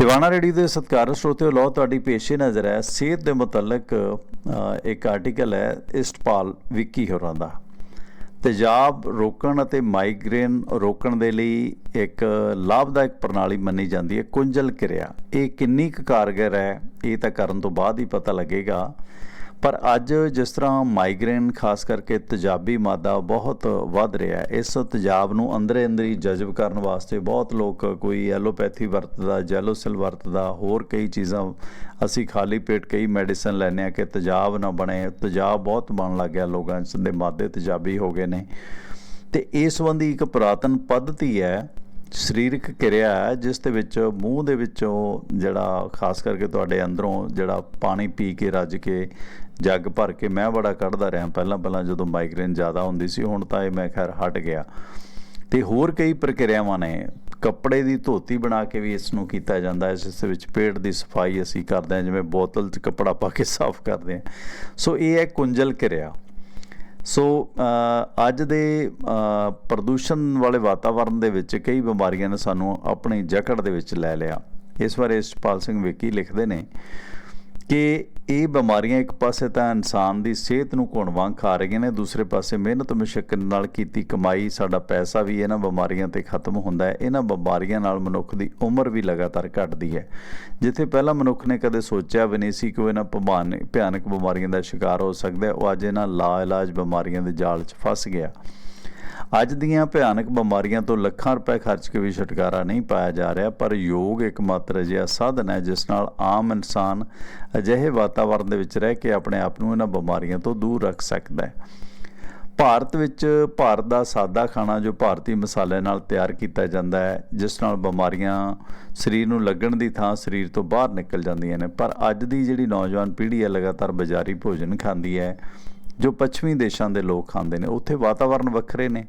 Tiwana ready ਦੇ ਸਤਿਕਾਰ ਸਰੋਤਿਓ ਲੋ ਤੁਹਾਡੀ ਪੇਸ਼ੇ ਨਜ਼ਰ ਹੈ। ਸਿਹਤ ਦੇ ਮੁਤਲਕ ਇੱਕ ਆਰਟੀਕਲ ਹੈ ਇਸਟਪਾਲ ਵਿੱਕੀ ਹੋਰਾਂ ਦਾ। ਤੇਜ਼ਾਬ ਰੋਕਣ ਅਤੇ ਮਾਈਗ੍ਰੇਨ ਰੋਕਣ ਦੇ ਲਈ ਇੱਕ ਲਾਭਦਾਇਕ ਪ੍ਰਣਾਲੀ ਮੰਨੀ ਜਾਂਦੀ ਹੈ, ਕੁੰਜਲ ਕਿਰਿਆ। ਇਹ ਕਿੰਨੀ ਕੁ ਕਾਰਗਰ ਹੈ, ਇਹ ਤਾਂ ਕਰਨ ਤੋਂ ਬਾਅਦ ਹੀ ਪਤਾ ਲੱਗੇਗਾ। ਪਰ ਅੱਜ ਜਿਸ ਤਰ੍ਹਾਂ ਮਾਈਗ੍ਰੇਨ ਖਾਸ ਕਰਕੇ ਤੇਜ਼ਾਬੀ ਮਾਦਾ ਬਹੁਤ ਵੱਧ ਰਿਹਾ ਹੈ, ਇਸ ਤਜਾਬ ਨੂੰ ਅੰਦਰੇ ਅੰਦਰੀ ਜਜ਼ਬ ਕਰਨ ਵਾਸਤੇ ਬਹੁਤ ਲੋਕ ਕੋਈ ਐਲੋਪੈਥੀ ਵਰਤਦਾ ਜੈਲੋਸਿਲ ਵਰਤਦਾ, ਹੋਰ ਕਈ ਚੀਜ਼ਾਂ ਅਸੀਂ ਖਾਲੀ ਪੇਟ ਕਈ ਮੈਡੀਸਨ ਲੈਂਦੇ ਆ ਕਿ ਤਜਾਬ ਨਾ ਬਣੇ। ਤਜਾਬ ਬਹੁਤ ਬਣ ਲੱਗ ਗਿਆ ਲੋਕਾਂ ਦੇ ਮਾਦੇ ਤਜਾਬੀ ਹੋ ਗਏ ਨੇ। ਤੇ ਇਸ ਸੰਬੰਧੀ ਇੱਕ ਪੁਰਾਤਨ ਪੱਧਤੀ ਹੈ ਸਰੀਰਕ ਕਿਰਿਆ ਹੈ, ਜਿਸ ਦੇ ਵਿੱਚ, ਮੂੰਹ ਦੇ ਵਿੱਚੋਂ ਜਿਹੜਾ, ਖਾਸ ਕਰਕੇ ਤੁਹਾਡੇ ਅੰਦਰੋਂ ਜਿਹੜਾ ਪਾਣੀ ਪੀ ਕੇ, ਰੱਜ ਕੇ, ਜੱਗ ਭਰ ਕੇ ਮੈਂ ਬੜਾ ਕੱਢਦਾ ਰਿਹਾ। ਪਹਿਲਾਂ ਪਹਿਲਾਂ ਜਦੋਂ ਮਾਈਗ੍ਰੇਨ ਜ਼ਿਆਦਾ ਹੁੰਦੀ ਸੀ, ਹੁਣ ਤਾਂ ਇਹ ਮੈਂ ਖੈਰ ਹਟ ਗਿਆ। ਤੇ ਹੋਰ ਕਈ ਪ੍ਰਕਿਰਿਆਵਾਂ ਨੇ। ਕੱਪੜੇ ਦੀ ਧੋਤੀ ਬਣਾ ਕੇ ਵੀ ਇਸ ਨੂੰ ਕੀਤਾ ਜਾਂਦਾ ਹੈ, ਜਿਸ ਵਿੱਚ ਪੇਟ ਦੀ ਸਫ਼ਾਈ ਅਸੀਂ ਕਰਦੇ ਹਾਂ, ਜਿਵੇਂ ਬੋਤਲ 'ਚ ਕੱਪੜਾ ਪਾ ਕੇ ਸਾਫ਼ ਕਰਦੇ ਹਾਂ। ਸੋ ਇਹ ਹੈ ਕੁੰਜਲ ਕਿਰਿਆ। ਸੋ ਅੱਜ ਦੇ ਪ੍ਰਦੂਸ਼ਣ ਵਾਲੇ ਵਾਤਾਵਰਣ ਦੇ ਵਿੱਚ ਕਈ ਬਿਮਾਰੀਆਂ ਨੇ ਸਾਨੂੰ ਆਪਣੀ ਜਕੜ ਦੇ ਵਿੱਚ ਲੈ ਲਿਆ। ਇਸ ਬਾਰੇ ਇਸ਼ਪਾਲ ਸਿੰਘ ਵਿੱਕੀ ਲਿਖਦੇ ਨੇ। ਕਿ ਇਹ ਬਿਮਾਰੀਆਂ ਇੱਕ ਪਾਸੇ ਤਾਂ ਇਨਸਾਨ ਦੀ ਸਿਹਤ ਨੂੰ ਘੁਣ ਵਾਂਗ ਖਾ ਰਹੀਆਂ ਨੇ, ਦੂਸਰੇ ਪਾਸੇ ਮਿਹਨਤ ਮੁਸ਼ਕਲ ਨਾਲ ਕੀਤੀ ਕਮਾਈ, ਸਾਡਾ ਪੈਸਾ ਵੀ ਇਹਨਾਂ ਬਿਮਾਰੀਆਂ ਤੇ ਖਤਮ ਹੁੰਦਾ ਹੈ। ਇਹਨਾਂ ਬਿਮਾਰੀਆਂ ਨਾਲ ਮਨੁੱਖ ਦੀ ਉਮਰ ਵੀ ਲਗਾਤਾਰ ਘਟਦੀ ਹੈ। ਜਿੱਥੇ ਪਹਿਲਾਂ ਮਨੁੱਖ ਨੇ ਕਦੇ ਸੋਚਿਆ ਵੀ ਨਹੀਂ ਸੀ ਕਿ ਉਹ ਇਹਨਾਂ ਭਮਾਨ, ਭਿਆਨਕ ਬਿਮਾਰੀਆਂ ਦਾ ਸ਼ਿਕਾਰ ਹੋ ਸਕਦਾ ਉਹ ਅੱਜ ਇਹਨਾਂ ਲਾ ਇਲਾਜ ਬਿਮਾਰੀਆਂ ਦੇ ਜਾਲ 'ਚ ਫਸ ਗਿਆ। ਅੱਜ ਦੀਆਂ ਭਿਆਨਕ ਬਿਮਾਰੀਆਂ ਤੋਂ ਲੱਖਾਂ ਰੁਪਏ ਖਰਚ ਕੇ ਵੀ ਛੁਟਕਾਰਾ ਨਹੀਂ ਪਾਇਆ ਜਾ ਰਿਹਾ, ਪਰ ਯੋਗ ਇੱਕ ਮਾਤਰ ਅਜਿਹਾ ਸਾਧਨ ਹੈ ਜਿਸ ਨਾਲ ਆਮ ਇਨਸਾਨ ਅਜਿਹੇ ਵਾਤਾਵਰਣ ਦੇ ਵਿੱਚ ਰਹਿ ਕੇ ਆਪਣੇ ਆਪ ਨੂੰ ਇਹਨਾਂ ਬਿਮਾਰੀਆਂ ਤੋਂ ਦੂਰ ਰੱਖ ਸਕਦਾ ਹੈ। ਭਾਰਤ ਵਿੱਚ ਭਾਰਤ ਦਾ ਸਾਦਾ ਖਾਣਾ ਜੋ ਭਾਰਤੀ ਮਸਾਲੇ ਨਾਲ ਤਿਆਰ ਕੀਤਾ ਜਾਂਦਾ ਹੈ, ਜਿਸ ਨਾਲ ਬਿਮਾਰੀਆਂ ਸਰੀਰ ਨੂੰ ਲੱਗਣ ਦੀ ਥਾਂ ਸਰੀਰ ਤੋਂ ਬਾਹਰ ਨਿਕਲ ਜਾਂਦੀਆਂ ਨੇ। ਪਰ ਅੱਜ ਦੀ ਜਿਹੜੀ ਨੌਜਵਾਨ ਪੀੜ੍ਹੀ ਹੈ, ਲਗਾਤਾਰ ਬਾਜ਼ਾਰੀ ਭੋਜਨ ਖਾਂਦੀ ਹੈ ਜੋ ਪੱਛਮੀ ਦੇਸ਼ਾਂ ਦੇ ਲੋਕ ਖਾਂਦੇ ਨੇ, ਉੱਥੇ ਵਾਤਾਵਰਣ ਵੱਖਰੇ ਨੇ,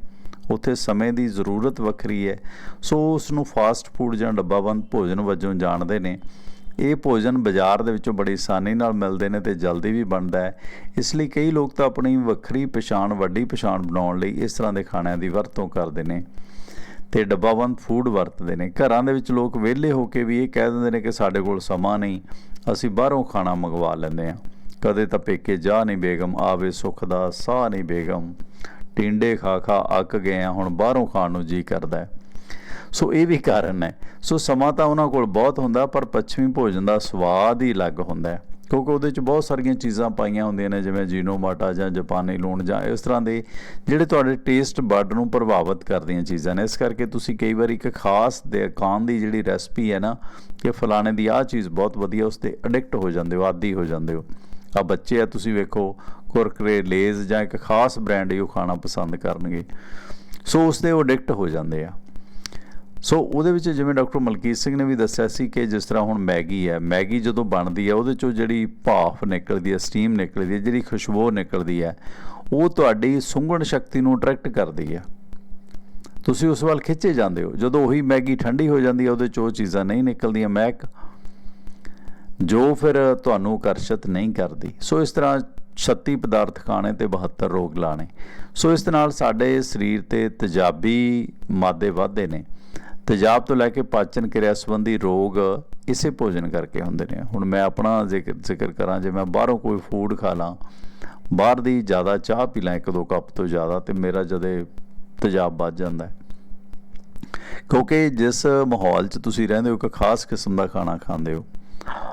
ਉੱਥੇ ਸਮੇਂ ਦੀ ਜ਼ਰੂਰਤ ਵੱਖਰੀ ਹੈ। ਸੋ ਉਸ ਨੂੰ ਫਾਸਟ ਫੂਡ ਜਾਂ ਡੱਬਾਬੰਦ ਭੋਜਨ ਵਜੋਂ ਜਾਣਦੇ ਨੇ। ਇਹ ਭੋਜਨ ਬਾਜ਼ਾਰ ਦੇ ਵਿੱਚੋਂ ਬੜੀ ਆਸਾਨੀ ਨਾਲ ਮਿਲਦੇ ਨੇ ਤੇ ਜਲਦੀ ਵੀ ਬਣਦਾ ਹੈ। ਇਸ ਲਈ ਕਈ ਲੋਕ ਤਾਂ ਆਪਣੀ ਵੱਖਰੀ ਪਛਾਣ, ਵੱਡੀ ਪਛਾਣ ਬਣਾਉਣ ਲਈ ਇਸ ਤਰ੍ਹਾਂ ਦੇ ਖਾਣਿਆਂ ਦੀ ਵਰਤੋਂ ਕਰਦੇ ਨੇ ਤੇ ਡੱਬਾਬੰਦ ਫੂਡ ਵਰਤਦੇ ਨੇ। ਘਰਾਂ ਦੇ ਵਿੱਚ ਲੋਕ ਵਿਹਲੇ ਹੋ ਕੇ ਵੀ ਇਹ ਕਹਿ ਦਿੰਦੇ ਨੇ ਕਿ ਸਾਡੇ ਕੋਲ ਸਮਾਂ ਨਹੀਂ, ਅਸੀਂ ਬਾਹਰੋਂ ਖਾਣਾ ਮੰਗਵਾ ਲੈਂਦੇ ਹਾਂ। ਕਦੇ ਤਾਂ ਪੇਕੇ ਜਾ ਨਹੀਂ ਬੇਗਮ, ਆਵੇ ਸੁੱਖ ਦਾ ਸਾਹ ਨਹੀਂ ਬੇਗਮ। ਟਿੰਡੇ ਖਾ ਖਾ ਅੱਕ ਗਏ ਆ ਹੁਣ ਬਾਹਰੋਂ ਖਾਣ ਨੂੰ ਜੀ ਕਰਦਾ ਸੋ ਇਹ ਵੀ ਕਾਰਨ ਹੈ। ਸੋ ਸਮਾਂ ਤਾਂ ਉਹਨਾਂ ਕੋਲ ਬਹੁਤ ਹੁੰਦਾ, ਪਰ ਪੱਛਮੀ ਭੋਜਨ ਦਾ ਸਵਾਦ ਹੀ ਅਲੱਗ ਹੁੰਦਾ ਹੈ। ਕਿਉਂਕਿ ਉਹਦੇ 'ਚ ਬਹੁਤ ਸਾਰੀਆਂ ਚੀਜ਼ਾਂ ਪਾਈਆਂ ਹੁੰਦੀਆਂ ਨੇ, ਜਿਵੇਂ ਜੀਨੋਮਾਟਾ ਜਾਂ ਜਾਪਾਨੀ ਲੂਣ ਜਾਂ ਇਸ ਤਰ੍ਹਾਂ ਦੇ ਜਿਹੜੇ ਤੁਹਾਡੇ ਟੇਸਟ ਬਡ ਨੂੰ ਪ੍ਰਭਾਵਿਤ ਕਰਦੀਆਂ ਚੀਜ਼ਾਂ ਨੇ। ਇਸ ਕਰਕੇ ਤੁਸੀਂ ਕਈ ਵਾਰੀ ਇੱਕ ਖਾਸ ਦੇ ਖਾਣ ਦੀ ਜਿਹੜੀ ਰੈਸਪੀ ਹੈ ਨਾ, ਕਿ ਫਲਾਣੇ ਦੀ ਆਹ ਚੀਜ਼ ਬਹੁਤ ਵਧੀਆ, ਉਸ ਤੇ ਐਡਿਕਟ ਹੋ ਜਾਂਦੇ ਹੋ, ਆਦੀ ਹੋ ਜਾਂਦੇ ਹੋ। ਆ ਬੱਚੇ ਆ, ਤੁਸੀਂ ਵੇਖੋ, ਕੁਰਕਰੇ, ਲੇਜ਼ ਜਾਂ ਇੱਕ ਖਾਸ ਬ੍ਰਾਂਡ ਹੀ ਉਹ ਖਾਣਾ ਪਸੰਦ ਕਰਨਗੇ। ਸੋ ਉਸ ਦੇ ਉਹ ਐਡਿਕਟ ਹੋ ਜਾਂਦੇ ਆ। ਸੋ ਉਹਦੇ ਵਿੱਚ ਜਿਵੇਂ ਡਾਕਟਰ ਮਲਕੀਤ ਸਿੰਘ ਨੇ ਵੀ ਦੱਸਿਆ ਸੀ ਕਿ ਜਿਸ ਤਰ੍ਹਾਂ ਹੁਣ ਮੈਗੀ ਹੈ, ਮੈਗੀ ਜਦੋਂ ਬਣਦੀ ਹੈ, ਉਹਦੇ ਚੋਂ ਜਿਹੜੀ ਭਾਫ ਨਿਕਲਦੀ ਹੈ ਸਟੀਮ ਨਿਕਲਦੀ ਹੈ, ਜਿਹੜੀ ਖੁਸ਼ਬੂ ਨਿਕਲਦੀ ਹੈ, ਉਹ ਤੁਹਾਡੀ ਸੁੰਘਣ ਸ਼ਕਤੀ ਨੂੰ ਅਟਰੈਕਟ ਕਰਦੀ ਹੈ। ਤੁਸੀਂ ਉਸ ਵੱਲ ਖਿੱਚੇ ਜਾਂਦੇ ਹੋ। ਜਦੋਂ ਉਹੀ ਮੈਗੀ ਠੰਡੀ ਹੋ ਜਾਂਦੀ ਹੈ, ਉਹਦੇ ਚੋਂ ਉਹ ਚੀਜ਼ਾਂ ਨਹੀਂ ਨਿਕਲਦੀਆਂ ਮਹਿਕ ਜੋ ਫਿਰ ਤੁਹਾਨੂੰ ਆਕਰਸ਼ਿਤ ਨਹੀਂ ਕਰਦੀ, ਸੋ ਇਸ ਤਰ੍ਹਾਂ 36 ਪਦਾਰਥ ਖਾਣੇ ਤੇ 72 ਰੋਗ ਲਾਣੇ। ਸੋ ਇਸ ਦੇ ਨਾਲ ਸਾਡੇ ਸਰੀਰ ਤੇ ਤੇਜ਼ਾਬੀ ਮਾਦੇ ਵਾਧੇ ਨੇ। ਤਜਾਬ ਤੋਂ ਲੈ ਕੇ ਪਾਚਨ ਕਿਰਿਆ ਸੰਬੰਧੀ ਰੋਗ ਇਸੇ ਭੋਜਨ ਕਰਕੇ ਹੁੰਦੇ ਨੇ। ਹੁਣ ਮੈਂ ਆਪਣਾ ਜ਼ਿਕਰ ਜ਼ਿਕਰ ਕਰਾਂ, ਜੇ ਮੈਂ ਬਾਹਰੋਂ ਕੋਈ ਫੂਡ ਖਾ ਲਾਂ, ਬਾਹਰ ਦੀ ਜ਼ਿਆਦਾ ਚਾਹ ਪੀ ਲਾਂ, ਇੱਕ ਦੋ ਕੱਪ ਤੋਂ ਜ਼ਿਆਦਾ, ਤੇ ਮੇਰਾ ਜਦੇ ਤਜਾਬ ਵੱਧ ਜਾਂਦਾ ਹੈ। ਕਿਉਂਕਿ ਜਿਸ ਮਾਹੌਲ 'ਚ ਤੁਸੀਂ ਰਹਿੰਦੇ ਹੋ, ਇੱਕ ਖਾਸ ਕਿਸਮ ਦਾ ਖਾਣਾ ਖਾਂਦੇ ਹੋ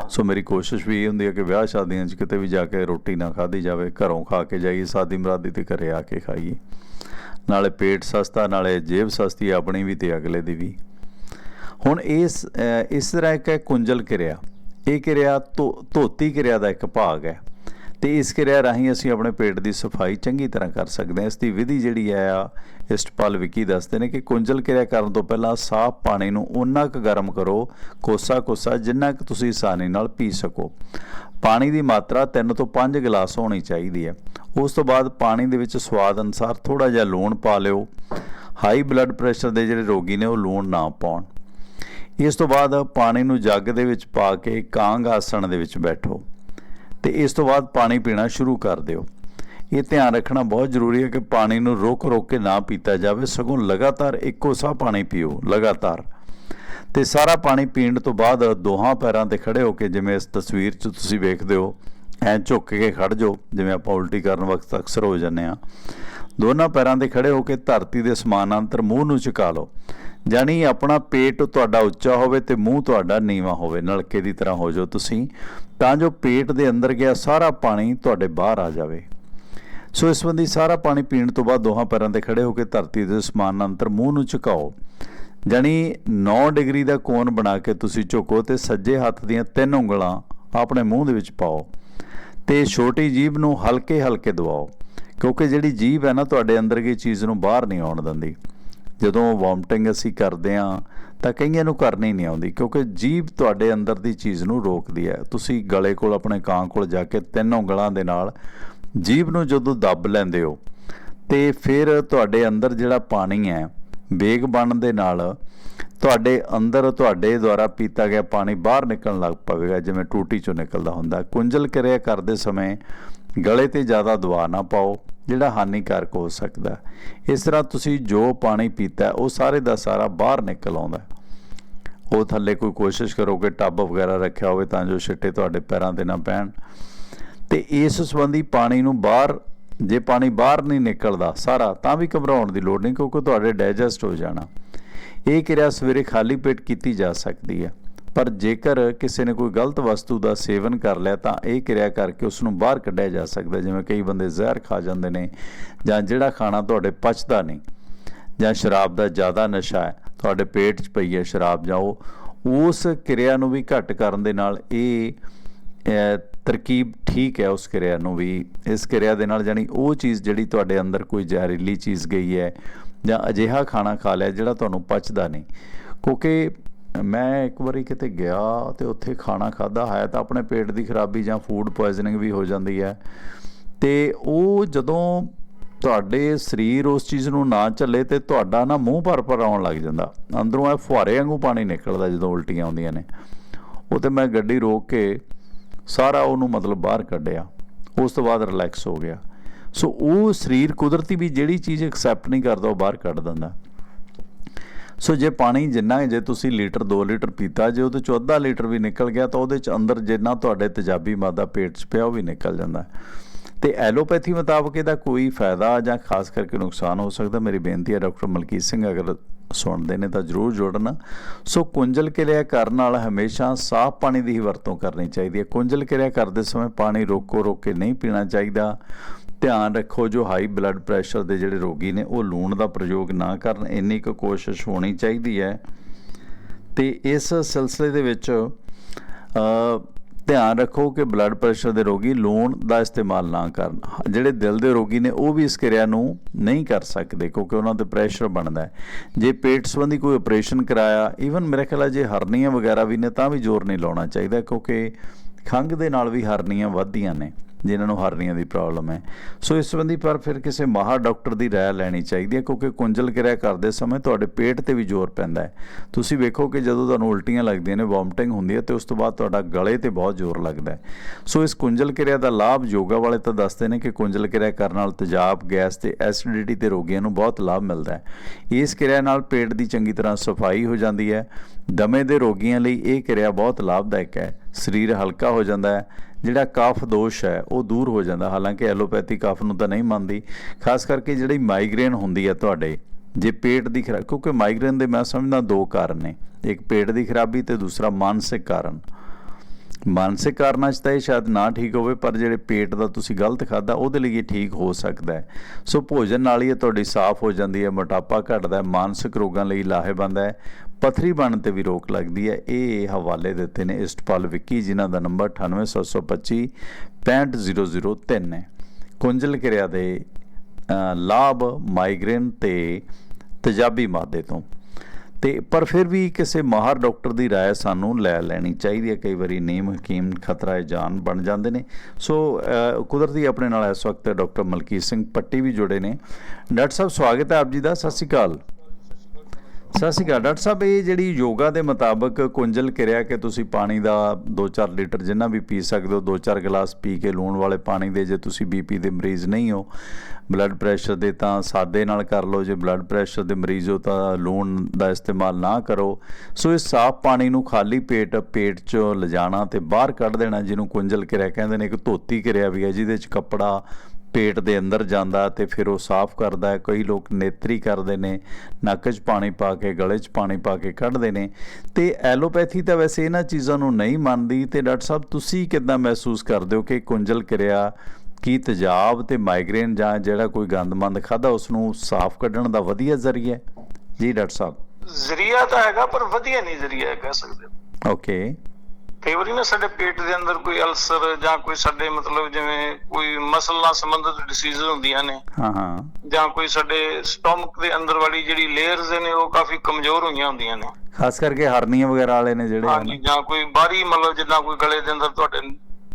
ਸੋ ਮੇਰੀ ਕੋਸ਼ਿਸ਼ ਵੀ ਇਹ ਹੁੰਦੀ ਹੈ ਕਿ ਵਿਆਹ ਸ਼ਾਦੀਆਂ 'ਚ ਕਿਤੇ ਵੀ ਜਾ ਕੇ ਰੋਟੀ ਨਾ ਖਾਧੀ ਜਾਵੇ, ਘਰੋਂ ਖਾ ਕੇ ਜਾਈਏ, ਸਾਦੀ ਮਰਾਦੀ ਤੇ ਘਰੇ ਆ ਕੇ ਖਾਈਏ। ਨਾਲੇ ਪੇਟ ਸਸਤਾ, ਨਾਲੇ ਜੇਬ ਸਸਤੀ, ਆਪਣੀ ਵੀ ਤੇ ਅਗਲੇ ਦੀ ਵੀ। ਹੁਣ ਇਸ ਇਸ ਤਰ੍ਹਾਂ ਇੱਕ ਹੈ ਕੁੰਜਲ ਕਿਰਿਆ, ਇਹ ਕਿਰਿਆ ਧੋ- ਧੋਤੀ ਕਿਰਿਆ ਦਾ ਇੱਕ ਭਾਗ ਹੈ। ਤੇ ਇਸ ਕਿਰਿਆ ਰਾਹੀਂ ਅਸੀਂ ਆਪਣੇ ਪੇਟ ਦੀ ਸਫ਼ਾਈ ਚੰਗੀ ਤਰ੍ਹਾਂ ਕਰ ਸਕਦੇ ਹਾਂ। ਇਸ ਦੀ ਵਿਧੀ ਜਿਹੜੀ ਹੈ ਆ, ਇਸਟਪਾਲ ਵਿਕੀ ਦੱਸਦੇ ਨੇ ਕਿ ਕੁੰਜਲ ਕਿਰਿਆ ਕਰਨ ਤੋਂ ਪਹਿਲਾਂ ਸਾਫ਼ ਪਾਣੀ ਨੂੰ ਉਨਾ ਕੁ ਗਰਮ ਕਰੋ, ਕੋਸਾ ਕੋਸਾ ਜਿੰਨਾ ਕੁ ਤੁਸੀਂ ਆਸਾਨੀ ਨਾਲ ਪੀ ਸਕੋ। ਪਾਣੀ ਦੀ ਮਾਤਰਾ 3 ਤੋਂ 5 ਗਲਾਸ ਹੋਣੀ ਚਾਹੀਦੀ ਹੈ। ਉਸ ਤੋਂ ਬਾਅਦ ਪਾਣੀ ਦੇ ਵਿੱਚ ਸਵਾਦ ਅਨੁਸਾਰ ਥੋੜਾ ਜਿਹਾ ਲੂਣ ਪਾ ਲਿਓ। ਹਾਈ ਬਲੱਡ ਪ੍ਰੈਸ਼ਰ ਦੇ ਜਿਹੜੇ ਰੋਗੀ ਨੇ ਉਹ ਲੂਣ ਨਾ ਪਾਉਣ। ਇਸ ਤੋਂ ਬਾਅਦ ਪਾਣੀ ਨੂੰ ਜੱਗ ਦੇ ਵਿੱਚ ਪਾ ਕੇ ਕਾਂਗ ਆਸਣ ਦੇ ਵਿੱਚ ਬੈਠੋ। ਤੇ ਇਸ ਤੋਂ ਬਾਅਦ ਪਾਣੀ ਪੀਣਾ ਸ਼ੁਰੂ ਕਰ ਦਿਓ। ਇਹ ਧਿਆਨ ਰੱਖਣਾ ਬਹੁਤ ਜ਼ਰੂਰੀ ਹੈ ਕਿ ਪਾਣੀ ਨੂੰ ਰੋਕ ਰੋਕ ਕੇ ਨਾ ਪੀਤਾ ਜਾਵੇ। ਸਗੋਂ ਲਗਾਤਾਰ ਇੱਕੋ ਸਾਹ ਪਾਣੀ ਪੀਓ, ਲਗਾਤਾਰ। ਤੇ ਸਾਰਾ ਪਾਣੀ ਪੀਣ ਤੋਂ ਬਾਅਦ ਦੋਹਾਂ ਪੈਰਾਂ ਤੇ ਖੜੇ ਹੋ ਕੇ ਜਿਵੇਂ ਇਸ ਤਸਵੀਰ 'ਚ ਤੁਸੀਂ ਵੇਖਦੇ ਹੋ, ਐ ਝੁੱਕ ਕੇ ਖੜ ਜਾਓ, ਜਿਵੇਂ ਆਪਾਂ ਉਲਟੀ ਕਰਨ ਵਕਤ ਅਕਸਰ ਹੋ ਜਾਂਦੇ ਆ ਦੋਨਾਂ ਪੈਰਾਂ ਤੇ ਖੜੇ ਹੋ ਕੇ ਧਰਤੀ ਦੇ ਸਮਾਨਾਂਤਰ ਮੂੰਹ ਨੂੰ ਝੁਕਾ ਲਓ। ਜਾਨੀ ਆਪਣਾ ਪੇਟ ਤੁਹਾਡਾ ਉੱਚਾ ਹੋਵੇ ਤੇ ਮੂੰਹ ਤੁਹਾਡਾ ਨੀਵਾ ਹੋਵੇ, ਨਲਕੇ ਦੀ ਤਰ੍ਹਾਂ ਹੋ ਜਾਓ ਤੁਸੀਂ, ਤਾਂ ਜੋ ਪੇਟ ਦੇ ਅੰਦਰ ਗਿਆ ਸਾਰਾ ਪਾਣੀ ਤੁਹਾਡੇ ਬਾਹਰ ਆ ਜਾਵੇ। ਸੋ ਇਸ ਸੰਬੰਧੀ ਸਾਰਾ ਪਾਣੀ ਪੀਣ ਤੋਂ ਬਾਅਦ ਦੋਹਾਂ ਪੈਰਾਂ ਤੇ ਖੜੇ ਹੋ ਕੇ ਧਰਤੀ ਦੇ ਸਮਾਨ ਅੰਤਰ ਮੂੰਹ ਨੂੰ ਝੁਕਾਓ। ਜਾਨੀ 9 ਡਿਗਰੀ ਦਾ ਕੋਣ ਬਣਾ ਕੇ ਤੁਸੀਂ ਝੁਕੋ ਤੇ ਸੱਜੇ ਹੱਥ ਦੀਆਂ ਤਿੰਨ ਉਂਗਲਾਂ ਆਪਣੇ ਮੂੰਹ ਦੇ ਵਿੱਚ ਪਾਓ ਤੇ ਛੋਟੀ ਜੀਭ ਨੂੰ ਹਲਕੇ ਹਲਕੇ ਦਬਾਓ, ਕਿਉਂਕਿ ਜਿਹੜੀ ਜੀਭ ਹੈ ਨਾ ਤੁਹਾਡੇ ਅੰਦਰ ਗਈ ਚੀਜ਼ ਨੂੰ ਬਾਹਰ ਨਹੀਂ ਆਉਣ ਦਿੰਦੀ। ਜਦੋਂ ਵੋਮਟਿੰਗ ਅਸੀਂ ਕਰਦੇ ਆ ਤਾਂ ਕਈਆਂ ਨੂੰ ਕਰਨੀ ਨਹੀਂ ਆਉਂਦੀ, ਕਿਉਂਕਿ ਜੀਭ ਤੁਹਾਡੇ ਅੰਦਰ ਦੀ ਚੀਜ਼ ਨੂੰ ਰੋਕਦੀ ਹੈ। ਤੁਸੀਂ ਗਲੇ ਕੋਲ, ਆਪਣੇ ਕਾਂ ਕੋਲ ਜਾ ਕੇ ਤਿੰਨ ਉਂਗਲਾਂ ਦੇ ਨਾਲ ਜੀਭ ਨੂੰ ਜਦੋਂ ਦੱਬ ਲੈਂਦੇ ਹੋ, ਤੇ ਫਿਰ ਤੁਹਾਡੇ ਅੰਦਰ ਜਿਹੜਾ ਪਾਣੀ ਹੈ ਵੇਗ ਬਣਨ ਦੇ ਨਾਲ ਤੁਹਾਡੇ ਅੰਦਰ, ਤੁਹਾਡੇ ਦੁਆਰਾ ਪੀਤਾ ਗਿਆ ਪਾਣੀ ਬਾਹਰ ਨਿਕਲਣ ਲੱਗ ਪਵੇਗਾ, ਜਿਵੇਂ ਟੂਟੀ ਚੋਂ ਨਿਕਲਦਾ ਹੁੰਦਾ। ਕੁੰਜਲ ਕਿਰਿਆ ਕਰਦੇ ਸਮੇਂ ਗਲੇ ਤੇ ਜ਼ਿਆਦਾ ਦਬਾਅ ਨਾ ਪਾਓ। ਜਿਹੜਾ ਹਾਨੀਕਾਰਕ ਹੋ ਸਕਦਾ ਇਸ ਤਰ੍ਹਾਂ ਤੁਸੀਂ ਜੋ ਪਾਣੀ ਪੀਤਾ ਉਹ ਸਾਰੇ ਦਾ ਸਾਰਾ ਬਾਹਰ ਨਿਕਲ ਆਉਂਦਾ ਉਹ ਥੱਲੇ ਕੋਈ ਕੋਸ਼ਿਸ਼ ਕਰੋ ਕਿ ਟੱਬ ਵਗੈਰਾ ਰੱਖਿਆ ਹੋਵੇ ਤਾਂ ਜੋ ਛਿੱਟੇ ਤੁਹਾਡੇ ਪੈਰਾਂ ਤੇ ਨਾ ਪੈਣ। ਤੇ ਇਸ ਸੰਬੰਧੀ ਪਾਣੀ ਨੂੰ ਬਾਹਰ, ਜੇ ਪਾਣੀ ਬਾਹਰ ਨਹੀਂ ਨਿਕਲਦਾ ਸਾਰਾ, ਤਾਂ ਵੀ ਘਬਰਾਉਣ ਦੀ ਲੋੜ ਨਹੀਂ ਕਿਉਂਕਿ ਤੁਹਾਡੇ ਡਾਈਜੈਸਟ ਹੋ ਜਾਣਾ। ਇਹ ਕਿਰਿਆ ਸਵੇਰੇ ਖਾਲੀ ਪੇਟ ਕੀਤੀ ਜਾ ਸਕਦੀ ਹੈ। ਪਰ ਜੇਕਰ ਕਿਸੇ ਨੇ ਕੋਈ ਗਲਤ ਵਸਤੂ ਦਾ ਸੇਵਨ ਕਰ ਲਿਆ, ਤਾਂ ਇਹ ਕਿਰਿਆ ਕਰਕੇ ਉਸ ਨੂੰ ਬਾਹਰ ਕੱਢਿਆ ਜਾ ਸਕਦਾ ਜਿਵੇਂ ਕਈ ਬੰਦੇ ਜ਼ਹਿਰ ਖਾ ਜਾਂਦੇ ਨੇ ਜਾਂ ਜਿਹੜਾ ਖਾਣਾ ਤੁਹਾਡੇ ਪਚਦਾ ਨਹੀਂ ਜਾਂ ਸ਼ਰਾਬ ਦਾ ਜ਼ਿਆਦਾ ਨਸ਼ਾ ਹੈ, ਤੁਹਾਡੇ ਪੇਟ 'ਚ ਪਈ ਹੈ ਸ਼ਰਾਬ ਜਾਂ ਉਹ, ਉਸ ਕਿਰਿਆ ਨੂੰ ਵੀ ਘੱਟ ਕਰਨ ਦੇ ਨਾਲ ਇਹ ਤਰਕੀਬ ਠੀਕ ਹੈ ਉਸ ਕਿਰਿਆ ਨੂੰ ਵੀ। ਇਸ ਕਿਰਿਆ ਦੇ ਨਾਲ ਜਾਨੀ ਉਹ ਚੀਜ਼ ਜਿਹੜੀ ਤੁਹਾਡੇ ਅੰਦਰ ਕੋਈ ਜ਼ਹਿਰੀਲੀ ਚੀਜ਼ ਗਈ ਹੈ ਜਾਂ ਅਜਿਹਾ ਖਾਣਾ ਖਾ ਲਿਆ ਜਿਹੜਾ ਤੁਹਾਨੂੰ ਪਚਦਾ ਨਹੀਂ। ਕਿਉਂਕਿ ਮੈਂ ਇੱਕ ਵਾਰੀ ਕਿਤੇ ਗਿਆ ਤੇ ਉੱਥੇ ਖਾਣਾ ਖਾਦਾ ਹੈ ਤਾਂ ਆਪਣੇ ਪੇਟ ਦੀ ਖਰਾਬੀ ਜਾਂ ਫੂਡ ਪੋਇਜ਼ਨਿੰਗ ਵੀ ਹੋ ਜਾਂਦੀ ਹੈ। ਤੇ ਉਹ ਜਦੋਂ ਤੁਹਾਡੇ ਸਰੀਰ ਉਸ ਚੀਜ਼ ਨੂੰ ਨਾ ਝੱਲੇ ਤੇ ਤੁਹਾਡਾ ਨਾ ਮੂੰਹ ਭਰ ਭਰ ਆਉਣ ਲੱਗ ਜਾਂਦਾ। ਅੰਦਰੋਂ ਇਹ ਫੁਹਾਰੇ ਵਾਂਗੂ ਪਾਣੀ ਨਿਕਲਦਾ ਜਦੋਂ ਉਲਟੀਆਂ ਆਉਂਦੀਆਂ ਨੇ। ਉਹ ਤੇ ਮੈਂ ਗੱਡੀ ਰੋਕ ਕੇ ਸਾਰਾ ਉਹਨੂੰ ਮਤਲਬ ਬਾਹਰ ਕੱਢਿਆ। ਉਸ ਤੋਂ ਬਾਅਦ ਰਿਲੈਕਸ ਹੋ ਗਿਆ। ਸੋ ਉਹ ਸਰੀਰ ਕੁਦਰਤੀ ਵੀ ਜਿਹੜੀ ਚੀਜ਼ ਐਕਸੈਪਟ ਨਹੀਂ ਕਰਦਾ, ਉਹ ਬਾਹਰ ਕੱਢ ਦਿੰਦਾ। ਸੋ ਜੇ ਪਾਣੀ ਜਿੰਨਾ ਜੇ ਤੁਸੀਂ ਲੀਟਰ 2 ਲੀਟਰ ਪੀਤਾ, ਜੇ ਉਹਦੇ ਚੋਂ ਅੱਧਾ ਲੀਟਰ ਵੀ ਨਿਕਲ ਗਿਆ, ਤਾਂ ਉਹਦੇ ਚ ਅੰਦਰ ਜਿੰਨਾ ਤੁਹਾਡੇ ਤੇਜ਼ਾਬੀ ਮਾਦਾ ਪੇਟ 'ਚ ਪਿਆ, ਉਹ ਵੀ ਨਿਕਲ ਜਾਂਦਾ। ਤੇ ਐਲੋਪੈਥੀ ਮੁਤਾਬਕ ਇਹਦਾ ਕੋਈ ਫਾਇਦਾ ਜਾਂ ਖਾਸ ਕਰਕੇ ਨੁਕਸਾਨ ਹੋ ਸਕਦਾ? ਮੇਰੀ ਬੇਨਤੀ ਹੈ ਡਾਕਟਰ ਮਲਕੀਤ ਸਿੰਘ, ਅਗਰ ਸੁਣਦੇ ਨੇ ਤਾਂ ਜਰੂਰ ਜੋੜਨ। ਸੋ ਕੁੰਜਲ ਕਿਰਿਆ ਕਰਨ ਨਾਲ ਹਮੇਸ਼ਾ ਸਾਫ਼ ਪਾਣੀ ਦੀ ਹੀ ਵਰਤੋਂ ਕਰਨੀ ਚਾਹੀਦੀ ਹੈ। ਕੁੰਜਲ ਕਿਰਿਆ ਕਰਦੇ ਸਮੇਂ ਪਾਣੀ ਰੋਕੋ ਰੋਕ ਕੇ ਨਹੀਂ ਪੀਣਾ ਚਾਹੀਦਾ। ਧਿਆਨ ਰੱਖੋ ਜੋ ਹਾਈ ਬਲੱਡ ਪ੍ਰੈਸ਼ਰ ਦੇ ਜਿਹੜੇ ਰੋਗੀ ਨੇ, ਉਹ ਲੂਣ ਦਾ ਪ੍ਰਯੋਗ ਨਾ ਕਰਨ, ਇੰਨੀ ਕੁ ਕੋਸ਼ਿਸ਼ ਹੋਣੀ ਚਾਹੀਦੀ ਹੈ। ਤੇ ਇਸ ਸਿਲਸਿਲੇ ਦੇ ਵਿੱਚ ਧਿਆਨ ਰੱਖੋ ਕਿ ਬਲੱਡ ਪ੍ਰੈਸ਼ਰ ਦੇ ਰੋਗੀ ਲੂਣ ਦਾ ਇਸਤੇਮਾਲ ਨਾ ਕਰਨ। ਜਿਹੜੇ ਦਿਲ ਦੇ ਰੋਗੀ ਨੇ, ਉਹ ਵੀ ਇਸ ਕਿਰਿਆ ਨੂੰ ਨਹੀਂ ਕਰ ਸਕਦੇ ਕਿਉਂਕਿ ਉਹਨਾਂ ਤੇ ਪ੍ਰੈਸ਼ਰ ਬਣਦਾ ਹੈ। ਜੇ ਪੇਟ ਸੰਬੰਧੀ ਕੋਈ ਆਪਰੇਸ਼ਨ ਕਰਾਇਆ ਈਵਨ ਮੇਰੇ ਖਿਆਲ ਹੈ ਜੇ ਹਰਨੀਆਂ ਵਗੈਰਾ ਵੀ ਨੇ, ਤਾਂ ਵੀ ਜ਼ੋਰ ਨਹੀਂ ਲਾਉਣਾ ਚਾਹੀਦਾ ਕਿਉਂਕਿ ਖੰਘ ਦੇ ਨਾਲ ਵੀ ਹਰਨੀਆਂ ਵੱਧਦੀਆਂ ਨੇ। ਜਿਨ੍ਹਾਂ ਨੂੰ ਹਰਨੀਆਂ ਦੀ ਪ੍ਰੋਬਲਮ ਹੈ। ਸੋ ਇਸ ਸੰਬੰਧੀ ਪਰ ਫਿਰ ਕਿਸੇ ਮਾਹਰ ਡਾਕਟਰ ਦੀ ਰਾਏ ਲੈਣੀ ਚਾਹੀਦੀ ਹੈ, ਕਿਉਂਕਿ ਕੁੰਜਲ ਕਿਰਿਆ ਕਰਦੇ ਸਮੇਂ ਤੁਹਾਡੇ ਪੇਟ ਤੇ ਵੀ ਜ਼ੋਰ ਪੈਂਦਾ ਹੈ। ਤੁਸੀਂ ਵੇਖੋ ਕਿ ਜਦੋਂ ਤੁਹਾਨੂੰ ਉਲਟੀਆਂ ਲੱਗਦੀਆਂ ਨੇ ਵੋਮਟਿੰਗ ਹੁੰਦੀ ਹੈ ਤੇ ਉਸ ਤੋਂ ਬਾਅਦ ਤੁਹਾਡਾ ਗਲੇ ਤੇ ਬਹੁਤ ਜ਼ੋਰ ਲੱਗਦਾ ਹੈ। ਸੋ ਇਸ ਕੁੰਜਲ ਕਿਰਿਆ ਦਾ ਲਾਭ ਯੋਗਾ ਵਾਲੇ ਤਾਂ ਦੱਸਦੇ ਨੇ ਕਿ ਕੁੰਜਲ ਕਿਰਿਆ ਕਰਨ ਨਾਲ ਤੇਜ਼ਾਬ, ਗੈਸ ਤੇ ਐਸਿਡਿਟੀ ਦੇ ਰੋਗੀਆਂ ਨੂੰ ਬਹੁਤ ਲਾਭ ਮਿਲਦਾ ਹੈ। ਇਸ ਕਿਰਿਆ ਨਾਲ ਪੇਟ ਦੀ ਚੰਗੀ ਤਰ੍ਹਾਂ ਸਫ਼ਾਈ ਹੋ ਜਾਂਦੀ ਹੈ। ਦਮੇ ਦੇ ਰੋਗੀਆਂ ਲਈ ਇਹ ਕਿਰਿਆ ਬਹੁਤ ਲਾਭਦਾਇਕ ਹੈ। ਸਰੀਰ ਹਲਕਾ ਹੋ ਜਾਂਦਾ ਹੈ। ਜਿਹੜਾ ਕਫ ਦੋਸ਼ ਹੈ, ਉਹ ਦੂਰ ਹੋ ਜਾਂਦਾ। ਹਾਲਾਂਕਿ ਐਲੋਪੈਥੀ ਕਫ ਨੂੰ ਤਾਂ ਨਹੀਂ ਮੰਨਦੀ। ਖਾਸ ਕਰਕੇ ਜਿਹੜੀ ਮਾਈਗ੍ਰੇਨ ਹੁੰਦੀ ਹੈ ਤੁਹਾਡੇ, ਜੇ ਪੇਟ ਦੀ ਖਰਾਬ, ਕਿਉਂਕਿ ਮਾਈਗ੍ਰੇਨ ਦੇ ਮੈਂ ਸਮਝਦਾ ਦੋ ਕਾਰਨ ਨੇ। ਇੱਕ ਪੇਟ ਦੀ ਖਰਾਬੀ ਤੇ ਦੂਸਰਾ ਮਾਨਸਿਕ ਕਾਰਨ। ਮਾਨਸਿਕ ਕਾਰਨਾਂ 'ਚ ਤਾਂ ਇਹ ਸ਼ਾਇਦ ਨਾ ਠੀਕ ਹੋਵੇ, ਪਰ ਜਿਹੜੇ ਪੇਟ ਦਾ ਤੁਸੀਂ ਗਲਤ ਖਾਦਾ ਉਹਦੇ ਲਈ ਇਹ ਠੀਕ ਹੋ ਸਕਦਾ ਹੈ। ਸੋ ਭੋਜਨ ਨਾਲ ਹੀ ਇਹ ਤੁਹਾਡੀ ਸਾਫ਼ ਹੋ ਜਾਂਦੀ ਹੈ, ਮੋਟਾਪਾ ਘਟਦਾ ਹੈ, ਮਾਨਸਿਕ ਰੋਗਾਂ ਲਈ ਲਾਹੇਵੰਦ ਹੈ। ਪਥਰੀ ਬਣਨ ਤੇ ਵੀ ਰੋਕ ਲੱਗਦੀ ਹੈ ਇਹ ਹਵਾਲੇ ਦਿੱਤੇ ਨੇ ਇਸਟਪਾਲ ਵਿੱਕੀ ਜਿਨ੍ਹਾਂ ਦਾ ਨੰਬਰ 98725 65003 ਹੈ ਕੁੰਜਲ ਕਿਰਿਆ ਦੇ ਅ, ਲਾਭ ਮਾਈਗ੍ਰੇਨ ਤੇ ਤੇਜ਼ਾਬੀ ਮਾਦੇ ਤੋਂ ਤੇ ਪਰ ਫਿਰ ਵੀ ਕਿਸੇ ਮਾਹਰ ਡਾਕਟਰ ਦੀ رائے ਸਾਨੂੰ ਲੈ ਲੈਣੀ ਚਾਹੀਦੀ ਹੈ ਕਈ ਵਾਰੀ ਨੀਮ ਹਕੀਮ ਖਤਰਾ ਹੈ ਜਾਨ ਬਣ ਜਾਂਦੇ ਨੇ ਸੋ ਅ, ਕੁਦਰਤੀ ਆਪਣੇ ਨਾਲ ਇਸ ਵਕਤ ਡਾਕਟਰ ਮਲਕੀਤ ਸਿੰਘ ਪੱਟੀ ਵੀ ਜੁੜੇ ਨੇ ਡਾਕਟਰ ਸਾਹਿਬ ਸਵਾਗਤ ਹੈ ਆਪ ਜੀ ਦਾ ਸਤਿ ਸ਼੍ਰੀ ਅਕਾਲ ਸਤਿ ਸ਼੍ਰੀ ਅਕਾਲ ਡਾਕਟਰ ਸਾਹਿਬ, ਇਹ ਜਿਹੜੀ ਯੋਗਾ ਦੇ ਮੁਤਾਬਕ ਕੁੰਜਲ ਕਿਰਿਆ ਕਿ ਤੁਸੀਂ ਪਾਣੀ ਦਾ 2-4 ਲੀਟਰ ਜਿੰਨਾ ਵੀ ਪੀ ਸਕਦੇ ਹੋ 2-4 ਗਲਾਸ ਪੀ ਕੇ ਲੂਣ ਵਾਲੇ ਪਾਣੀ ਦੇ, ਜੇ ਤੁਸੀਂ ਬੀਪੀ ਦੇ ਮਰੀਜ਼ ਨਹੀਂ ਹੋ, ਬਲੱਡ ਪ੍ਰੈਸ਼ਰ ਦੇ ਤਾਂ ਸਾਦੇ ਨਾਲ ਕਰ ਲਓ, ਜੇ ਬਲੱਡ ਪ੍ਰੈਸ਼ਰ ਦੇ ਮਰੀਜ਼ ਹੋ ਤਾਂ ਲੂਣ ਦਾ ਇਸਤੇਮਾਲ ਨਾ ਕਰੋ। ਸੋ ਇਹ ਸਾਫ਼ ਪਾਣੀ ਨੂੰ ਖਾਲੀ ਪੇਟ ਪੇਟ 'ਚੋਂ ਲਿਜਾਣਾ ਤੇ ਬਾਹਰ ਕੱਢ ਦੇਣਾ, ਜਿਹਨੂੰ ਕੁੰਜਲ ਕਿਰਿਆ ਕਹਿੰਦੇ ਨੇ, ਇੱਕ ਧੋਤੀ ਕਿਰਿਆ ਵੀ ਹੈ, ਜਿਹਦੇ 'ਚ ਕੱਪੜਾ ਪੇਟ ਦੇ ਅੰਦਰ ਜਾਂਦਾ ਤੇ ਫਿਰ ਉਹ ਸਾਫ਼ ਕਰਦਾ ਹੈ। ਕਈ ਲੋਕ ਨੇਤਰੀ ਕਰਦੇ ਨੇ ਨੱਕ 'ਚ ਪਾਣੀ ਪਾ ਕੇ ਗਲੇ 'ਚ ਪਾਣੀ ਪਾ ਕੇ ਕੱਢਦੇ ਨੇ। ਤੇ ਐਲੋਪੈਥੀ ਤਾਂ ਵੈਸੇ ਇਹਨਾਂ ਚੀਜ਼ਾਂ ਨੂੰ ਨਹੀਂ ਮੰਨਦੀ। ਤੇ ਡਾਕਟਰ ਸਾਹਿਬ ਤੁਸੀਂ ਕਿੱਦਾਂ ਮਹਿਸੂਸ ਕਰਦੇ ਹੋ ਕਿ ਕੁੰਜਲ ਕਿਰਿਆ ਕੀ ਤੇਜ਼ਾਬ ਤੇ ਮਾਈਗ੍ਰੇਨ ਜਾਂ ਜਿਹੜਾ ਕੋਈ ਗੰਦਮੰਦ ਖਾਦਾ ਉਸ ਨੂੰ ਸਾਫ਼ ਕੱਢਣ ਦਾ ਵਧੀਆ ਜ਼ਰੀਆ ਹੈ? ਜੀ ਡਾਕਟਰ ਸਾਹਿਬ। ਜ਼ਰੀਆ ਤਾਂ ਹੈਗਾ ਪਰ ਵਧੀਆ ਨਹੀਂ ਜ਼ਰੀਆ ਕਹਿ ਸਕਦੇ। ਓਕੇ ਕਈ ਵਾਰੀ ਨਾ ਸਾਡੇ ਪੇਟ ਦੇ ਅੰਦਰ ਕੋਈ ਅਲਸਰ ਜਾਂ ਕੋਈ ਸਾਡੇ ਮਤਲਬ ਜਿਵੇਂ ਕੋਈ ਮਸਲ ਨਾਲ ਸੰਬੰਧਿਤ ਡਿਸੀਜ਼ ਹੁੰਦੀਆਂ ਨੇ ਹਾਂ ਹਾਂ। ਜਾਂ ਕੋਈ ਸਾਡੇ ਸਟਮਕ ਦੇ ਅੰਦਰ ਵਾਲੀ ਜਿਹੜੀ ਲੇਅਰਸ ਨੇ ਉਹ ਕਾਫੀ ਕਮਜ਼ੋਰ ਹੋਈਆਂ ਹੁੰਦੀਆਂ ਨੇ। ਖਾਸ ਕਰਕੇ ਹਰਨੀਆਂ ਵਗੈਰਾ ਵਾਲੇ ਨੇ ਜਿਹੜੇ ਹਾਂਜੀ ਜਾਂ ਕੋਈ ਬਾਹਰੀ ਮਤਲਬ ਜਿੱਦਾਂ ਕੋਈ ਗਲੇ ਦੇ ਅੰਦਰ ਤੁਹਾਡੇ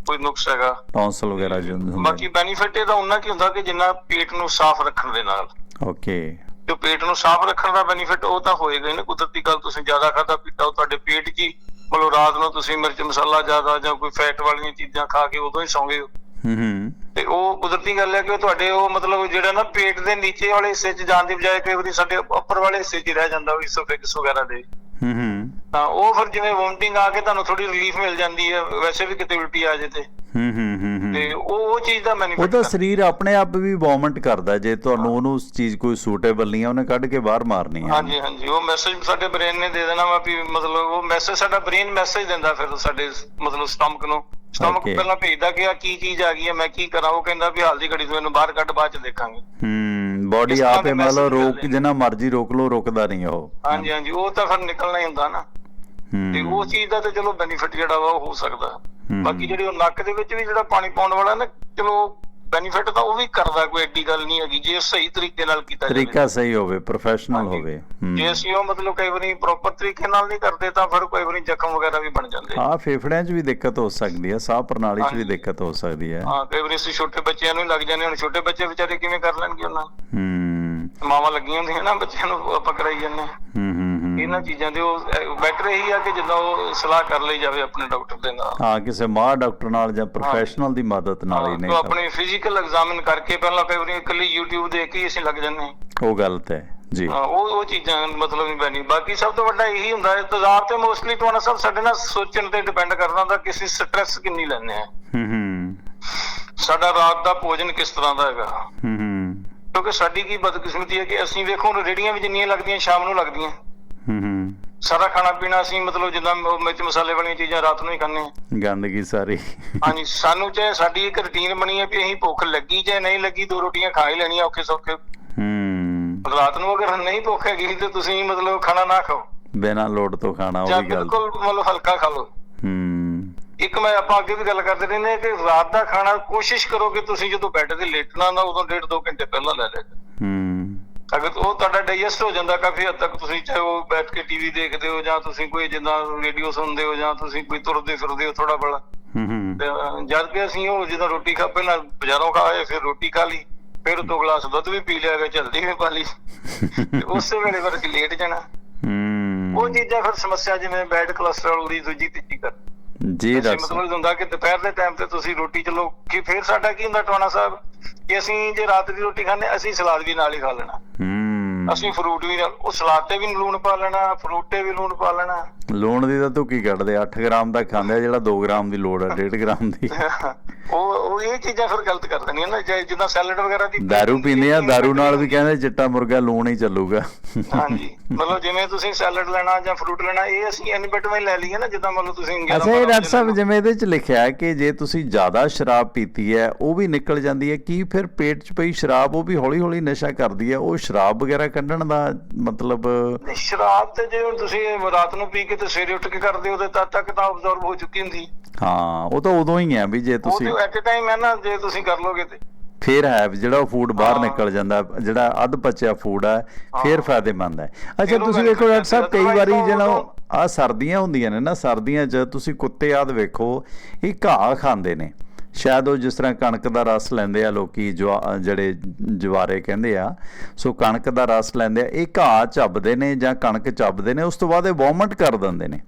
ਕੋਈ ਨੁਕਸ ਹੈਗਾ। ਟੌਂਸਲ ਵਗੈਰਾ ਜੋ ਹੁੰਦੇ ਬਾਕੀ ਬੈਨੀਫਿਟ ਇਹਦਾ ਉਹਨਾਂ ਕੀ ਹੁੰਦਾ ਕਿ ਜਿੰਨਾ ਪੇਟ ਨੂੰ ਸਾਫ਼ ਰੱਖਣ ਦੇ ਨਾਲ। ਓਕੇ। ਜੋ ਪੇਟ ਨੂੰ ਸਾਫ਼ ਰੱਖਣ ਦਾ ਬੈਨੀਫਿਟ ਉਹ ਤਾਂ ਹੋਏਗਾ ਹੀ ਨਾ। ਕੁਦਰਤੀ ਗੱਲ ਤੁਸੀਂ ਜ਼ਿਆਦਾ ਖਾਦਾ ਪੀਤਾ ਉਹ ਤੁਹਾਡੇ ਪੇਟ 'ਚ ਹੀ ਮਤਲਬ ਰਾਤ ਨੂੰ ਤੁਸੀਂ ਮਿਰਚ ਮਸਾਲਾ ਜ਼ਿਆਦਾ ਜਾਂ ਕੋਈ ਫੈਟ ਵਾਲੀਆਂ ਚੀਜ਼ਾਂ ਖਾ ਕੇ ਉਦੋਂ ਹੀ ਸੌਂਗੇ ਹੋ। ਹੂੰ ਹੂੰ। ਤੇ ਉਹ ਕੁਦਰਤੀ ਗੱਲ ਹੈ ਕਿ ਉਹ ਤੁਹਾਡੇ ਉਹ ਮਤਲਬ ਜਿਹੜਾ ਨਾ ਪੇਟ ਦੇ ਨੀਚੇ ਵਾਲੇ ਹਿੱਸੇ 'ਚ ਜਾਣ ਦੀ ਬਜਾਏ ਕਈ ਵਾਰੀ ਸਾਡੇ ਉੱਪਰ ਵਾਲੇ ਹਿੱਸੇ 'ਚ ਹੀ ਰਹਿ ਜਾਂਦਾ ਉਹ ਇਸੋਫੈਗਸ ਵਗੈਰਾ ਦੇ। ਹੂੰ ਹੂੰ। ਤਾਂ ਉਹ ਫਿਰ ਜਿਵੇਂ ਵੋਮਟਿੰਗ ਆ ਕੇ ਤੁਹਾਨੂੰ ਥੋੜੀ ਰਿਲੀਫ ਮਿਲ ਜਾਂਦੀ ਹੈ ਵੈਸੇ ਵੀ ਕਿਤੇ ਉਲਟੀ ਆ ਜੇ ਤੇ। ਹੂੰ ਹੂੰ ਹੂੰ ਤੇ ਉਹ ਉਹ ਚੀਜ਼ ਦਾ ਬੈਨੀਫਿਟ ਉਹਦਾ ਸਰੀਰ ਆਪਣੇ ਆਪ ਵੀ ਵੋਮਿਟ ਕਰਦਾ ਜੇ ਤੁਹਾਨੂੰ ਉਹਨੂੰ ਉਸ ਚੀਜ਼ ਕੋਈ ਸੂਟੇਬਲ ਨਹੀਂ ਹੈ ਉਹਨੇ ਕੱਢ ਕੇ ਬਾਹਰ ਮਾਰਨੀ ਹੈ ਹਾਂਜੀ ਹਾਂਜੀ ਉਹ ਮੈਸੇਜ ਸਾਡੇ ਬ੍ਰੇਨ ਨੇ ਦੇ ਦੇਣਾ ਵਾ ਵੀ ਮਤਲਬ ਉਹ ਮੈਸੇਜ ਸਾਡਾ ਬ੍ਰੇਨ ਮੈਸੇਜ ਦਿੰਦਾ ਫਿਰ ਸਾਡੇ ਮਤਲਬ ਸਟਮਕ ਨੂੰ। ਸਟਮਕ. ਪਹਿਲਾਂ ਭੇਜਦਾ ਕਿ ਆ ਕੀ ਚੀਜ਼ ਆ ਗਈ ਹੈ ਮੈਂ ਕੀ ਕਰਾਂ ਉਹ ਕਹਿੰਦਾ ਵੀ ਹਾਲ ਦੀ ਘੜੀ ਤੋਂ ਇਹਨੂੰ ਬਾਹਰ ਕੱਢ ਬਾਅਦ ਚ ਦੇਖਾਂਗੇ। ਹੂੰ ਬਾਡੀ ਆਪੇ ਮਤਲਬ ਰੋਕ। ਜਿੰਨਾ ਮਰਜ਼ੀ ਰੋਕ ਲੋ ਰੁਕਦਾ ਨਹੀਂ ਉਹ। ਹਾਂਜੀ ਹਾਂਜੀ ਉਹ ਤਾਂ ਫਿਰ ਨਿਕਲਣਾ ਹੀ ਹੁੰਦਾ ਨਾ। ਤੇ ਉਹ ਚੀਜ਼ ਦਾ ਤੇ ਚਲੋ ਬੈਨੀਫਿਟ ਜਿਹੜਾ ਵਾ ਉਹ ਹੋ ਸਕਦਾ। ਬਾਕੀ ਜਿਹੜੀ ਉਹ ਨੱਕ ਦੇ ਵਿੱਚ ਵੀ ਜਿਹੜਾ ਪਾਣੀ ਪਾਉਣ ਵਾਲਾ ਨਾ ਚਲੋ ਬੈਨੀਫਿਟ ਤਾਂ ਉਹ ਵੀ ਕਰਦਾ ਕੋਈ ਐਡੀ ਗੱਲ ਨਹੀਂ ਹੈਗੀ ਜੇ ਸਹੀ ਤਰੀਕੇ ਨਾਲ ਕੀਤਾ ਜਾਵੇ ਤਰੀਕਾ ਸਹੀ ਹੋਵੇ ਪ੍ਰੋਫੈਸ਼ਨਲ। ਹੋਵੇ ਜੇ ਅਸੀਂ ਉਹ ਮਤਲਬ ਕਈ ਵਾਰੀ ਪ੍ਰੋਪਰ ਤਰੀਕੇ ਨਾਲ ਨਹੀਂ ਕਰਦੇ ਤਾਂ ਫਿਰ ਕਈ ਵਾਰੀ ਜ਼ਖਮ ਵਗੈਰਾ ਵੀ ਬਣ ਜਾਂਦੇ ਹਾਂ ਫੇਫੜਿਆਂ 'ਚ ਵੀ ਦਿੱਕਤ ਹੋ ਸਕਦੀ ਹੈ ਸਾਹ ਪ੍ਰਣਾਲੀ 'ਚ ਵੀ। ਦਿੱਕਤ ਹੋ ਸਕਦੀ ਹੈ ਹਾਂ ਕਈ ਵਾਰੀ ਅਸੀਂ ਛੋਟੇ ਬੱਚਿਆਂ ਨੂੰ ਲੱਗ ਜਾਂਦੇ ਹੁਣ ਛੋਟੇ ਬੱਚੇ ਵਿਚਾਰੇ ਕਿਵੇਂ ਕਰ ਲੈਣਗੇ ਉਹਨਾਂ? ਹੂੰ ਮਾਵਾਂ ਲੱਗੀਆਂ ਹੁੰਦੀਆਂ ਨਾ ਬੱਚਿਆਂ ਨੂੰ ਆਪਾਂ ਕਰਾਈ ਜਾਂਦੇ ਹਾਂ। ਹੂੰ ਹੂੰ ਇਹਨਾਂ ਚੀਜ਼ਾਂ ਦੇ ਉਹ ਬੈਟਰ ਇਹੀ ਆ ਕਿ ਜਿੱਦਾਂ ਉਹ ਸਲਾਹ ਕਰ ਲਈ ਜਾਵੇ ਆਪਣੇ ਡਾਕਟਰ ਦੇ ਨਾਲ। ਹਾਂ ਕਿਸੇ ਮਾਹਰ ਡਾਕਟਰ ਨਾਲ ਜਾਂ ਪ੍ਰੋਫੈਸ਼ਨਲ ਦੀ ਮਦਦ ਨਾਲ ਹੀ ਨਹੀਂ ਤਾਂ ਆਪਣੀ ਫਿਜ਼ੀਕਲ ਐਗਜ਼ਾਮਿਨ ਕਰਕੇ ਪਹਿਲਾਂ ਕਈ ਵਾਰੀ ਇਕੱਲੀ YouTube ਦੇਖ ਕੇ ਹੀ ਅਸੀਂ ਲੱਗ ਜਾਂਦੇ ਉਹ ਗਲਤ ਹੈ ਜੀ। ਹਾਂ, ਉਹ ਉਹ ਚੀਜ਼ਾਂ ਮਤਲਬ ਨਹੀਂ ਬਣੀ ਬਾਕੀ ਸਭ ਤੋਂ ਵੱਡਾ ਇਹੀ ਹੁੰਦਾ ਹੈ ਤਜ਼ਾਬ ਤੇ ਮੋਸਟਲੀ ਤੁਹਾਨੂੰ ਸਭ ਸਾਡੇ ਨਾਲ ਸੋਚਣ ਤੇ ਡਿਪੈਂਡ ਕਰਦਾ ਹੁੰਦਾ ਕਿ ਅਸੀਂ ਸਟ੍ਰੈਸ ਕਿੰਨੀ ਲੈਂਦੇ ਆ ਹੂੰ ਹੂੰ। ਸਾਡਾ ਰਾਤ ਦਾ ਭੋਜਨ ਕਿਸ ਤਰ੍ਹਾਂ ਦਾ ਹੈਗਾ। ਹੂੰ ਹੂੰ। ਕਿਉਂਕਿ ਸਾਡੀ ਕੀ ਬਦਕਿਸਮਤੀ ਹੈ ਕਿ ਅਸੀਂ ਵੇਖੋ ਹੁਣ ਰੇੜੀਆਂ ਵੀ ਜਿੰਨੀਆਂ ਲੱਗਦੀਆਂ ਸ਼ਾਮ ਨੂੰ ਲੱਗਦੀਆਂ। ਹੂੰ ਹੂੰ। ਸਾਰਾ ਖਾਣਾ ਪੀਣਾ ਅਸੀਂ ਮਤਲਬ ਜਿੱਦਾਂ ਮਿਰਚ ਮਸਾਲੇ ਵਾਲੀਆਂ ਚੀਜ਼ਾਂ ਰਾਤ ਨੂੰ ਹੀ ਖਾਂਦੇ ਹਾਂ। ਗੰਦਗੀ ਸਾਰੀ। ਹਾਂਜੀ ਸਾਨੂੰ ਚਾਹੇ ਸਾਡੀ ਇੱਕ ਰੁਟੀਨ ਬਣੀ ਹੈ ਵੀ ਅਸੀਂ ਭੁੱਖ ਲੱਗੀ ਚਾਹੇ ਨਹੀਂ ਲੱਗੀ ਦੋ ਰੋਟੀਆਂ ਖਾ ਹੀ ਲੈਣੀਆਂ ਔਖੇ ਸੌਖੇ। ਹੂੰ। ਰਾਤ ਨੂੰ ਅਗਰ ਨਹੀਂ ਭੁੱਖ ਹੈਗੀ ਤੇ ਤੁਸੀਂ ਮਤਲਬ ਖਾਣਾ ਨਾ ਖਾਓ। ਬਿਨਾਂ ਲੋੜ ਤੋਂ ਖਾਣਾ ਉਹ ਵੀ ਗੱਲ। ਬਿਲਕੁਲ ਮਤਲਬ ਹਲਕਾ ਖਾ ਲਓ। ਹੂੰ। ਇੱਕ ਮੈਂ ਆਪਾਂ ਅੱਗੇ ਵੀ ਗੱਲ ਕਰਦੇ ਰਹਿੰਦੇ ਹਾਂ ਕਿ ਰਾਤ ਦਾ ਖਾਣਾ ਕੋਸ਼ਿਸ਼ ਕਰੋ ਕਿ ਤੁਸੀਂ ਜਦੋਂ ਬੈੱਡ ਤੇ ਲੇਟਣਾ ਨਾ ਉਦੋਂ ਡੇਢ ਦੋ ਘੰਟੇ ਪਹਿਲਾਂ ਲੈ ਲਿਆ। ਹੂੰ। ਅਗਰ ਉਹ ਤੁਹਾਡਾ ਡਾਈਜੈਸਟ ਹੋ ਜਾਂਦਾ ਕਾਫੀ ਹੱਦ ਤੱਕ ਤੁਸੀਂ ਚਾਹੇ ਉਹ ਬੈਠ ਕੇ ਟੀਵੀ ਦੇਖਦੇ ਹੋ ਜਾਂ ਤੁਸੀਂ ਕੋਈ ਜਿੱਦਾਂ ਰੇਡੀਓ ਸੁਣਦੇ ਹੋ ਜਾਂ ਤੁਸੀਂ ਕੋਈ ਤੁਰਦੇ ਫਿਰਦੇ ਹੋ ਥੋੜਾ ਬੜਾ। ਹੂੰ ਜਦ ਕਿ ਅਸੀਂ ਉਹ ਜਦੋਂ ਰੋਟੀ ਖਾ ਪਹਿਲਾਂ ਬਾਜ਼ਾਰੋਂ ਖਾਏ ਫਿਰ ਰੋਟੀ ਖਾ ਲਈ ਫਿਰ ਦੋ ਗਲਾਸ ਦੁੱਧ ਵੀ ਪੀ ਲਿਆ ਵਿੱਚ ਹਲਦੀ ਵੀ ਪਾ ਲਈ। ਉਸੇ ਵੇਲੇ ਫਿਰ ਲੇਟ ਜਾਣਾ। ਹੂੰ। ਉਹ ਚੀਜ਼ਾਂ ਫਿਰ ਸਮੱਸਿਆ ਜਿਵੇਂ ਬੈਡ ਕੋਲੇਸਟ੍ਰੋਲ ਦੀ ਦੂਜੀ ਤੀਜੀ ਕਰ ਜੀ ਡਾਕਟਰ ਮਤਲਬ ਹੁੰਦਾ ਕਿ ਦੁਪਹਿਰ ਦੇ ਟਾਈਮ ਤੇ ਤੁਸੀਂ ਰੋਟੀ ਚਲੋ ਕਿ ਫਿਰ ਸਾਡਾ ਕੀ ਹੁੰਦਾ ਟਵਾਣਾ ਸਾਹਿਬ? ਕਿ ਅਸੀਂ ਜੇ ਰਾਤ ਦੀ ਰੋਟੀ ਖਾਂਦੇ ਅਸੀਂ ਸਲਾਦ ਵੀ ਨਾਲ ਹੀ ਖਾ ਲੈਣਾ। ਹੂੰ। ਅਸੀਂ ਫਰੂਟ ਵੀ ਨਾਲ ਉਹ ਸਲਾਦ ਤੇ ਵੀ ਲੂਣ ਪਾ ਲੈਣਾ ਫਰੂਟ ਤੇ ਵੀ ਲੂਣ ਪਾ ਲੈਣਾ ਲੂਣ ਦੀ ਤਾਂ ਤੂੰ ਕੀ ਕੱਢਦੇ 8 ਗ੍ਰਾਮ ਦਾ ਖਾਂਦੇ ਆ ਜਿਹੜਾ 2 ਗ੍ਰਾਮ ਦੀ ਲੋੜ ਹੈ 1.5 ਗ੍ਰਾਮ ਦੀ ਉਹ ਉਹ ਇਹ ਚੀਜ਼ਾਂ ਫਿਰ ਗਲਤ ਕਰ ਦਿੰਦੀਆਂ ਨਾ ਜੇ- ਜਿੱਦਾਂ ਸੈਲਡ ਵਗੈਰਾ ਦੀ दारू ਪੀਂਦੇ ਆ दारू ਨਾਲ ਵੀ ਕਹਿੰਦੇ ਚਿੱਟਾ ਮੁਰਗਾ ਲੂਣ ਹੀ ਚੱਲੂਗਾ ਹਾਂਜੀ ਮਤਲਬ ਜਿਵੇਂ ਤੁਸੀਂ ਸੈਲਡ ਲੈਣਾ ਜਾਂ ਫਰੂਟ ਲੈਣਾ ਇਹ ਅਸੀਂ ਐਨਿਬਿਟਵੇਂ ਲੈ ਲਈਏ ਨਾ ਜਿੱਦਾਂ ਮਤਲਬ ਤੁਸੀਂ 11 ਅੱਛਾ ਇਹ ਬਾਰਾਂ ਡਾਕਟਰ ਸਾਹਿਬ ਵਜੇ ਜਿਵੇਂ ਇਹਦੇ ਚ ਲਿਖਿਆ ਹੈ ਕਿ ਜੇ ਤੁਸੀਂ ਜ਼ਿਆਦਾ ਸ਼ਰਾਬ ਪੀਤੀ ਹੈ ਉਹ ਵੀ ਨਿਕਲ ਜਾਂਦੀ ਹੈ ਕੀ ਫਿਰ ਪੇਟ 'ਚ ਪਈ ਸ਼ਰਾਬ ਉਹ ਵੀ ਹੌਲੀ ਹੌਲੀ ਨਸ਼ਾ ਕਰਦੀ ਹੈ ਉਹ ਸ਼ਰਾਬ ਵਗੈਰਾ ਕੱਢਣ ਦਾ ਮਤਲਬ ਸ਼ਰਾਬ ਤੇ ਜੇ ਹੁਣ ਤੁਸੀਂ ਰਾਤ ਨੂੰ ਪੀ ਕੇ ਤੇ ਸਵੇਰੇ ਉੱਠ ਕੇ ਕਰਦੇ ਹੋ ਤੇ ਤਦ ਤੱਕ ਤਾਂ ਅਬਜ਼ਰਵ ਹੋ ਚੁੱਕੀ ਹੁੰਦੀ। ਹਾਂ ਉਹ ਤਾਂ ਉਦੋਂ ਹੀ ਹੈ ਵੀ ਜੇ ਉਹ ਤੁਸੀਂ ਤੇ ਐਟ ਟਾਈਮ ਹੈ ਨਾ ਜੇ ਤੁਸੀਂ ਕਰ ਲੋਗੇ ਤੇ। ਫੇਰ ਹੈ ਜਿਹੜਾ ਉਹ ਫੂਡ ਬਾਹਰ। ਨਿਕਲ ਜਾਂਦਾ ਜਿਹੜਾ ਅੱਧ ਪਚਿਆ ਫੂਡ ਹੈ ਫੇਰ। ਫਾਇਦੇਮੰਦ ਹੈ। ਅੱਛਾ ਉਹ ਤੁਸੀਂ ਵੇਖੋ ਡਾਕਟਰ ਸਾਹਿਬ ਕਈ ਵਾਰੀ ਜਿਹੜਾ ਆ ਸਰਦੀਆਂ ਹੁੰਦੀਆਂ ਨੇ ਨਾ ਸਰਦੀਆਂ 'ਚ ਤੁਸੀਂ ਕੁੱਤੇ ਆਦ ਵੇਖੋ ਇਹ ਘਾਹ ਖਾਂਦੇ ਨੇ। ਸ਼ਾਇਦ ਉਹ ਜਿਸ ਤਰ੍ਹਾਂ ਕਣਕ ਦਾ ਰਸ ਲੈਂਦੇ ਆ, ਲੋਕੀ ਜਵਾ- ਜਿਹੜੇ ਜਵਾਰੇ ਕਹਿੰਦੇ ਆ, ਸੋ ਕਣਕ ਦਾ ਰਸ ਲੈਂਦੇ ਆ, ਇਹ ਘਾਹ ਚੱਬਦੇ ਨੇ ਜਾਂ ਕਣਕ ਚੱਬਦੇ ਨੇ, ਉਸ ਤੋਂ ਬਾਅਦ ਇਹ ਵੋਮਟ ਕਰ ਦਿੰਦੇ ਨੇ।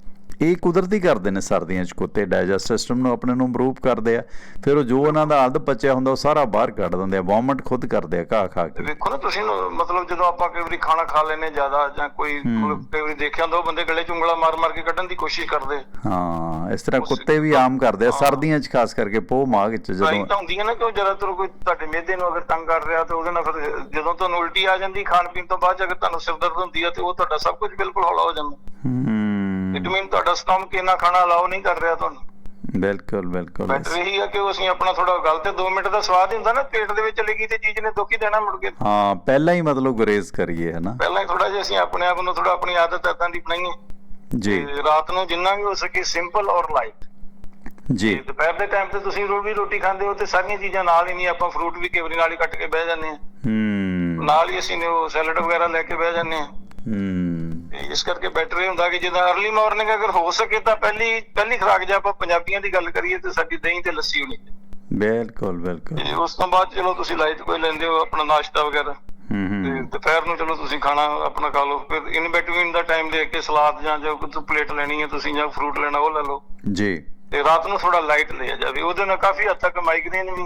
ਇਹ ਕੁਦਰਤੀ ਕਰਦੇ ਨੇ ਸਰਦੀਆਂ 'ਚ ਕੁੱਤੇ ਡਾਈਜੈਸਟ ਸਿਸਟਮ ਨੂੰ ਆਪਣੇ ਨੂੰ ਇੰਪਰੂਵ ਕਰਦੇ ਆ। ਫਿਰ ਉਹ ਜੋ ਉਹਨਾਂ ਦਾ ਅੱਧ ਬਚਿਆ ਹੁੰਦਾ ਉਹ ਸਾਰਾ ਬਾਹਰ ਕੱਢ ਦਿੰਦੇ ਆ ਵੋਮਿਟ ਖੁਦ ਕਰਦੇ ਆ ਘਾਹ ਖਾ ਤੇ ਕੇ। ਵੇਖੋ ਨਾ ਤੁਸੀਂ ਨਾ, ਮਤਲਬ ਜਦੋਂ ਆਪਾਂ ਕਈ ਵਾਰੀ ਖਾਣਾ ਖਾ ਲੈਨੇ ਜ਼ਿਆਦਾ ਜਾਂ ਕੋਈ ਕਈ ਵਾਰੀ ਦੇਖਿਆ ਹੁੰਦਾ ਉਹ ਬੰਦੇ ਗਲੇ ਚ ਉਂਗਲਾਂ ਮਾਰ ਮਾਰ ਕੇ ਕੱਢਣ ਦੀ ਕੋਸ਼ਿਸ਼ ਕਰਦੇ। ਹਾਂ ਇਸ ਤਰ੍ਹਾਂ ਕੁੱਤੇ ਵੀ ਆਮ ਕਰਦੇ ਆ ਸਰਦੀਆਂ 'ਚ ਖਾਸ ਕਰਕੇ ਪੋਹ ਮਾਘ 'ਚ ਜਦੋਂ ਤਾਂ ਹੁੰਦੀ ਹੈ ਨਾ ਕਿ ਉਹ ਜ਼ਿਆਦਾਤਰ ਕੋਈ ਤੁਹਾਡੇ ਮਿਹਦੇ ਨੂੰ ਅਗਰ ਤੰਗ ਕਰ ਰਿਹਾ ਤੇ ਉਹਦੇ ਨਾਲ ਫਿਰ ਜਦੋਂ ਤੁਹਾਨੂੰ ਉਲਟੀ ਆ ਜਾਂਦੀ ਖਾਣ ਪੀਣ ਤੋਂ ਬਾਅਦ ਅਗਰ ਤੁਹਾਨੂੰ ਸਿਰ ਦਰਦ ਹੁੰਦੀ ਹੈ ਤੇ ਉਹ ਤੁਹਾਡਾ ਸਭ ਕੁਝ ਬਿਲਕੁਲ ਹੌਲਾ ਹੋ ਜਾਂਦਾ। ਹੂੰ। ਇਟ ਮੀਨ ਤੁਹਾਡਾ ਸਟਮਕ ਇੰਨਾ ਖਾਣਾ ਅਲਾਉ ਨਹੀਂ ਕਰ ਰਿਹਾ ਤੁਹਾਨੂੰ। ਬਿਲਕੁਲ ਬਿਲਕੁਲ। ਬੈਟਰ ਇਹੀ ਹੈ ਕਿ ਉਹ ਅਸੀਂ ਆਪਣਾ ਥੋੜਾ ਗੱਲ ਤੇ 2 ਮਿੰਟ ਦਾ ਸਵਾਦ ਹੀ ਹੁੰਦਾ ਨਾ ਪੇਟ ਦੇ ਵਿੱਚ ਚਲੀ ਗਈ ਤੇ ਚੀਜ਼ ਨੇ ਦੁੱਖ ਹੀ ਦੇਣਾ ਮੁੜ ਕੇ। ਹਾਂ ਪਹਿਲਾਂ ਹੀ ਮਤਲਬ ਗੁਰੇਜ਼ ਕਰੀਏ ਹੈ ਨਾ ਪਹਿਲਾਂ ਹੀ ਥੋੜਾ ਜਿਹਾ ਅਸੀਂ ਆਪਣੇ ਆਪ ਨੂੰ ਥੋੜਾ ਆਪਣੀ ਆਦਤ ਏਦਾਂ ਦੀ ਬਣਾਈਏ। ਜੀ। ਰਾਤ ਨੂੰ ਜਿੰਨਾ ਵੀ ਹੋ ਸਕੇ ਸਿੰਪਲ ਔਰ ਲਾਈਟ ਜੀ। ਦੁਪਹਿਰ ਦੇ ਟਾਈਮ ਤੇ ਤੁਸੀਂ ਰੋਟੀ ਰੋਟੀ ਖਾਂਦੇ ਹੋ ਤੇ ਸਾਰੀਆਂ ਚੀਜ਼ਾਂ ਨਾਲ ਹੀ ਨਹੀਂ ਆਪਾਂ ਫਰੂਟ ਵੀ ਕਈ ਵਾਰੀ ਨਾਲ ਹੀ ਕੱਟ ਕੇ ਬਹਿ ਜਾਂਦੇ ਆ ਹੂੰ। ਨਾਲ ਹੀ ਅਸੀਂ ਨੇ ਉਹ ਸੈਲਡ ਵਗੈਰਾ ਲੈ ਕੇ ਬਹਿ ਜਾਂਦੇ ਆ ਹੂੰ। ਤੇ ਇਸ ਕਰਕੇ ਬੈਟਰ ਇਹ ਹੁੰਦਾ ਕਿ ਜਦੋਂ अर्ਲੀ ਮਾਰਨਿੰਗ ਅਗਰ ਹੋ ਸਕੇ ਤਾਂ ਪਹਿਲੀ ਪਹਿਲੀ ਖੁਰਾਕ ਜੇ ਆਪਾਂ ਪੰਜਾਬੀਆਂ ਦੀ ਗੱਲ ਕਰੀਏ ਤੇ ਸਾਡੀ ਦਹੀਂ ਤੇ ਲੱਸੀ ਹੋਣੀ। ਬਿਲਕੁਲ ਬਿਲਕੁਲ। ਉਸ ਤੋਂ ਬਾਅਦ ਚਲੋ ਤੁਸੀਂ ਲਾਈਟ ਕੋਈ ਲੈਂਦੇ ਹੋ ਆਪਣਾ ਨਾਸ਼ਤਾ ਵਗੈਰਾ। ਹੂੰ ਤੇ ਦੁਪਹਿਰ ਨੂੰ ਚਲੋ ਤੁਸੀਂ ਖਾਣਾ ਆਪਣਾ ਖਾ ਲਓ। ਫਿਰ ਇਨ ਬਿਟਵੀਨ ਦਾ ਟਾਈਮ ਦੇ ਕੇ ਸਲਾਦ ਜਾਂ ਜੋ ਕੋਈ ਪਲੇਟ ਲੈਣੀ ਹੈ ਤੁਸੀਂ ਜਾਂ ਫਰੂਟ ਲੈਣਾ ਉਹ ਲੈ ਲਓ। ਜੀ। ਤੇ ਰਾਤ ਨੂੰ ਥੋੜਾ ਲਾਈਟ ਲਿਆ ਜਾਵੇ। ਉਹਦੇ ਨਾਲ ਕਾਫੀ ਹੱਦ ਤੱਕ ਮਾਈਗ੍ਰੇਨ ਵੀ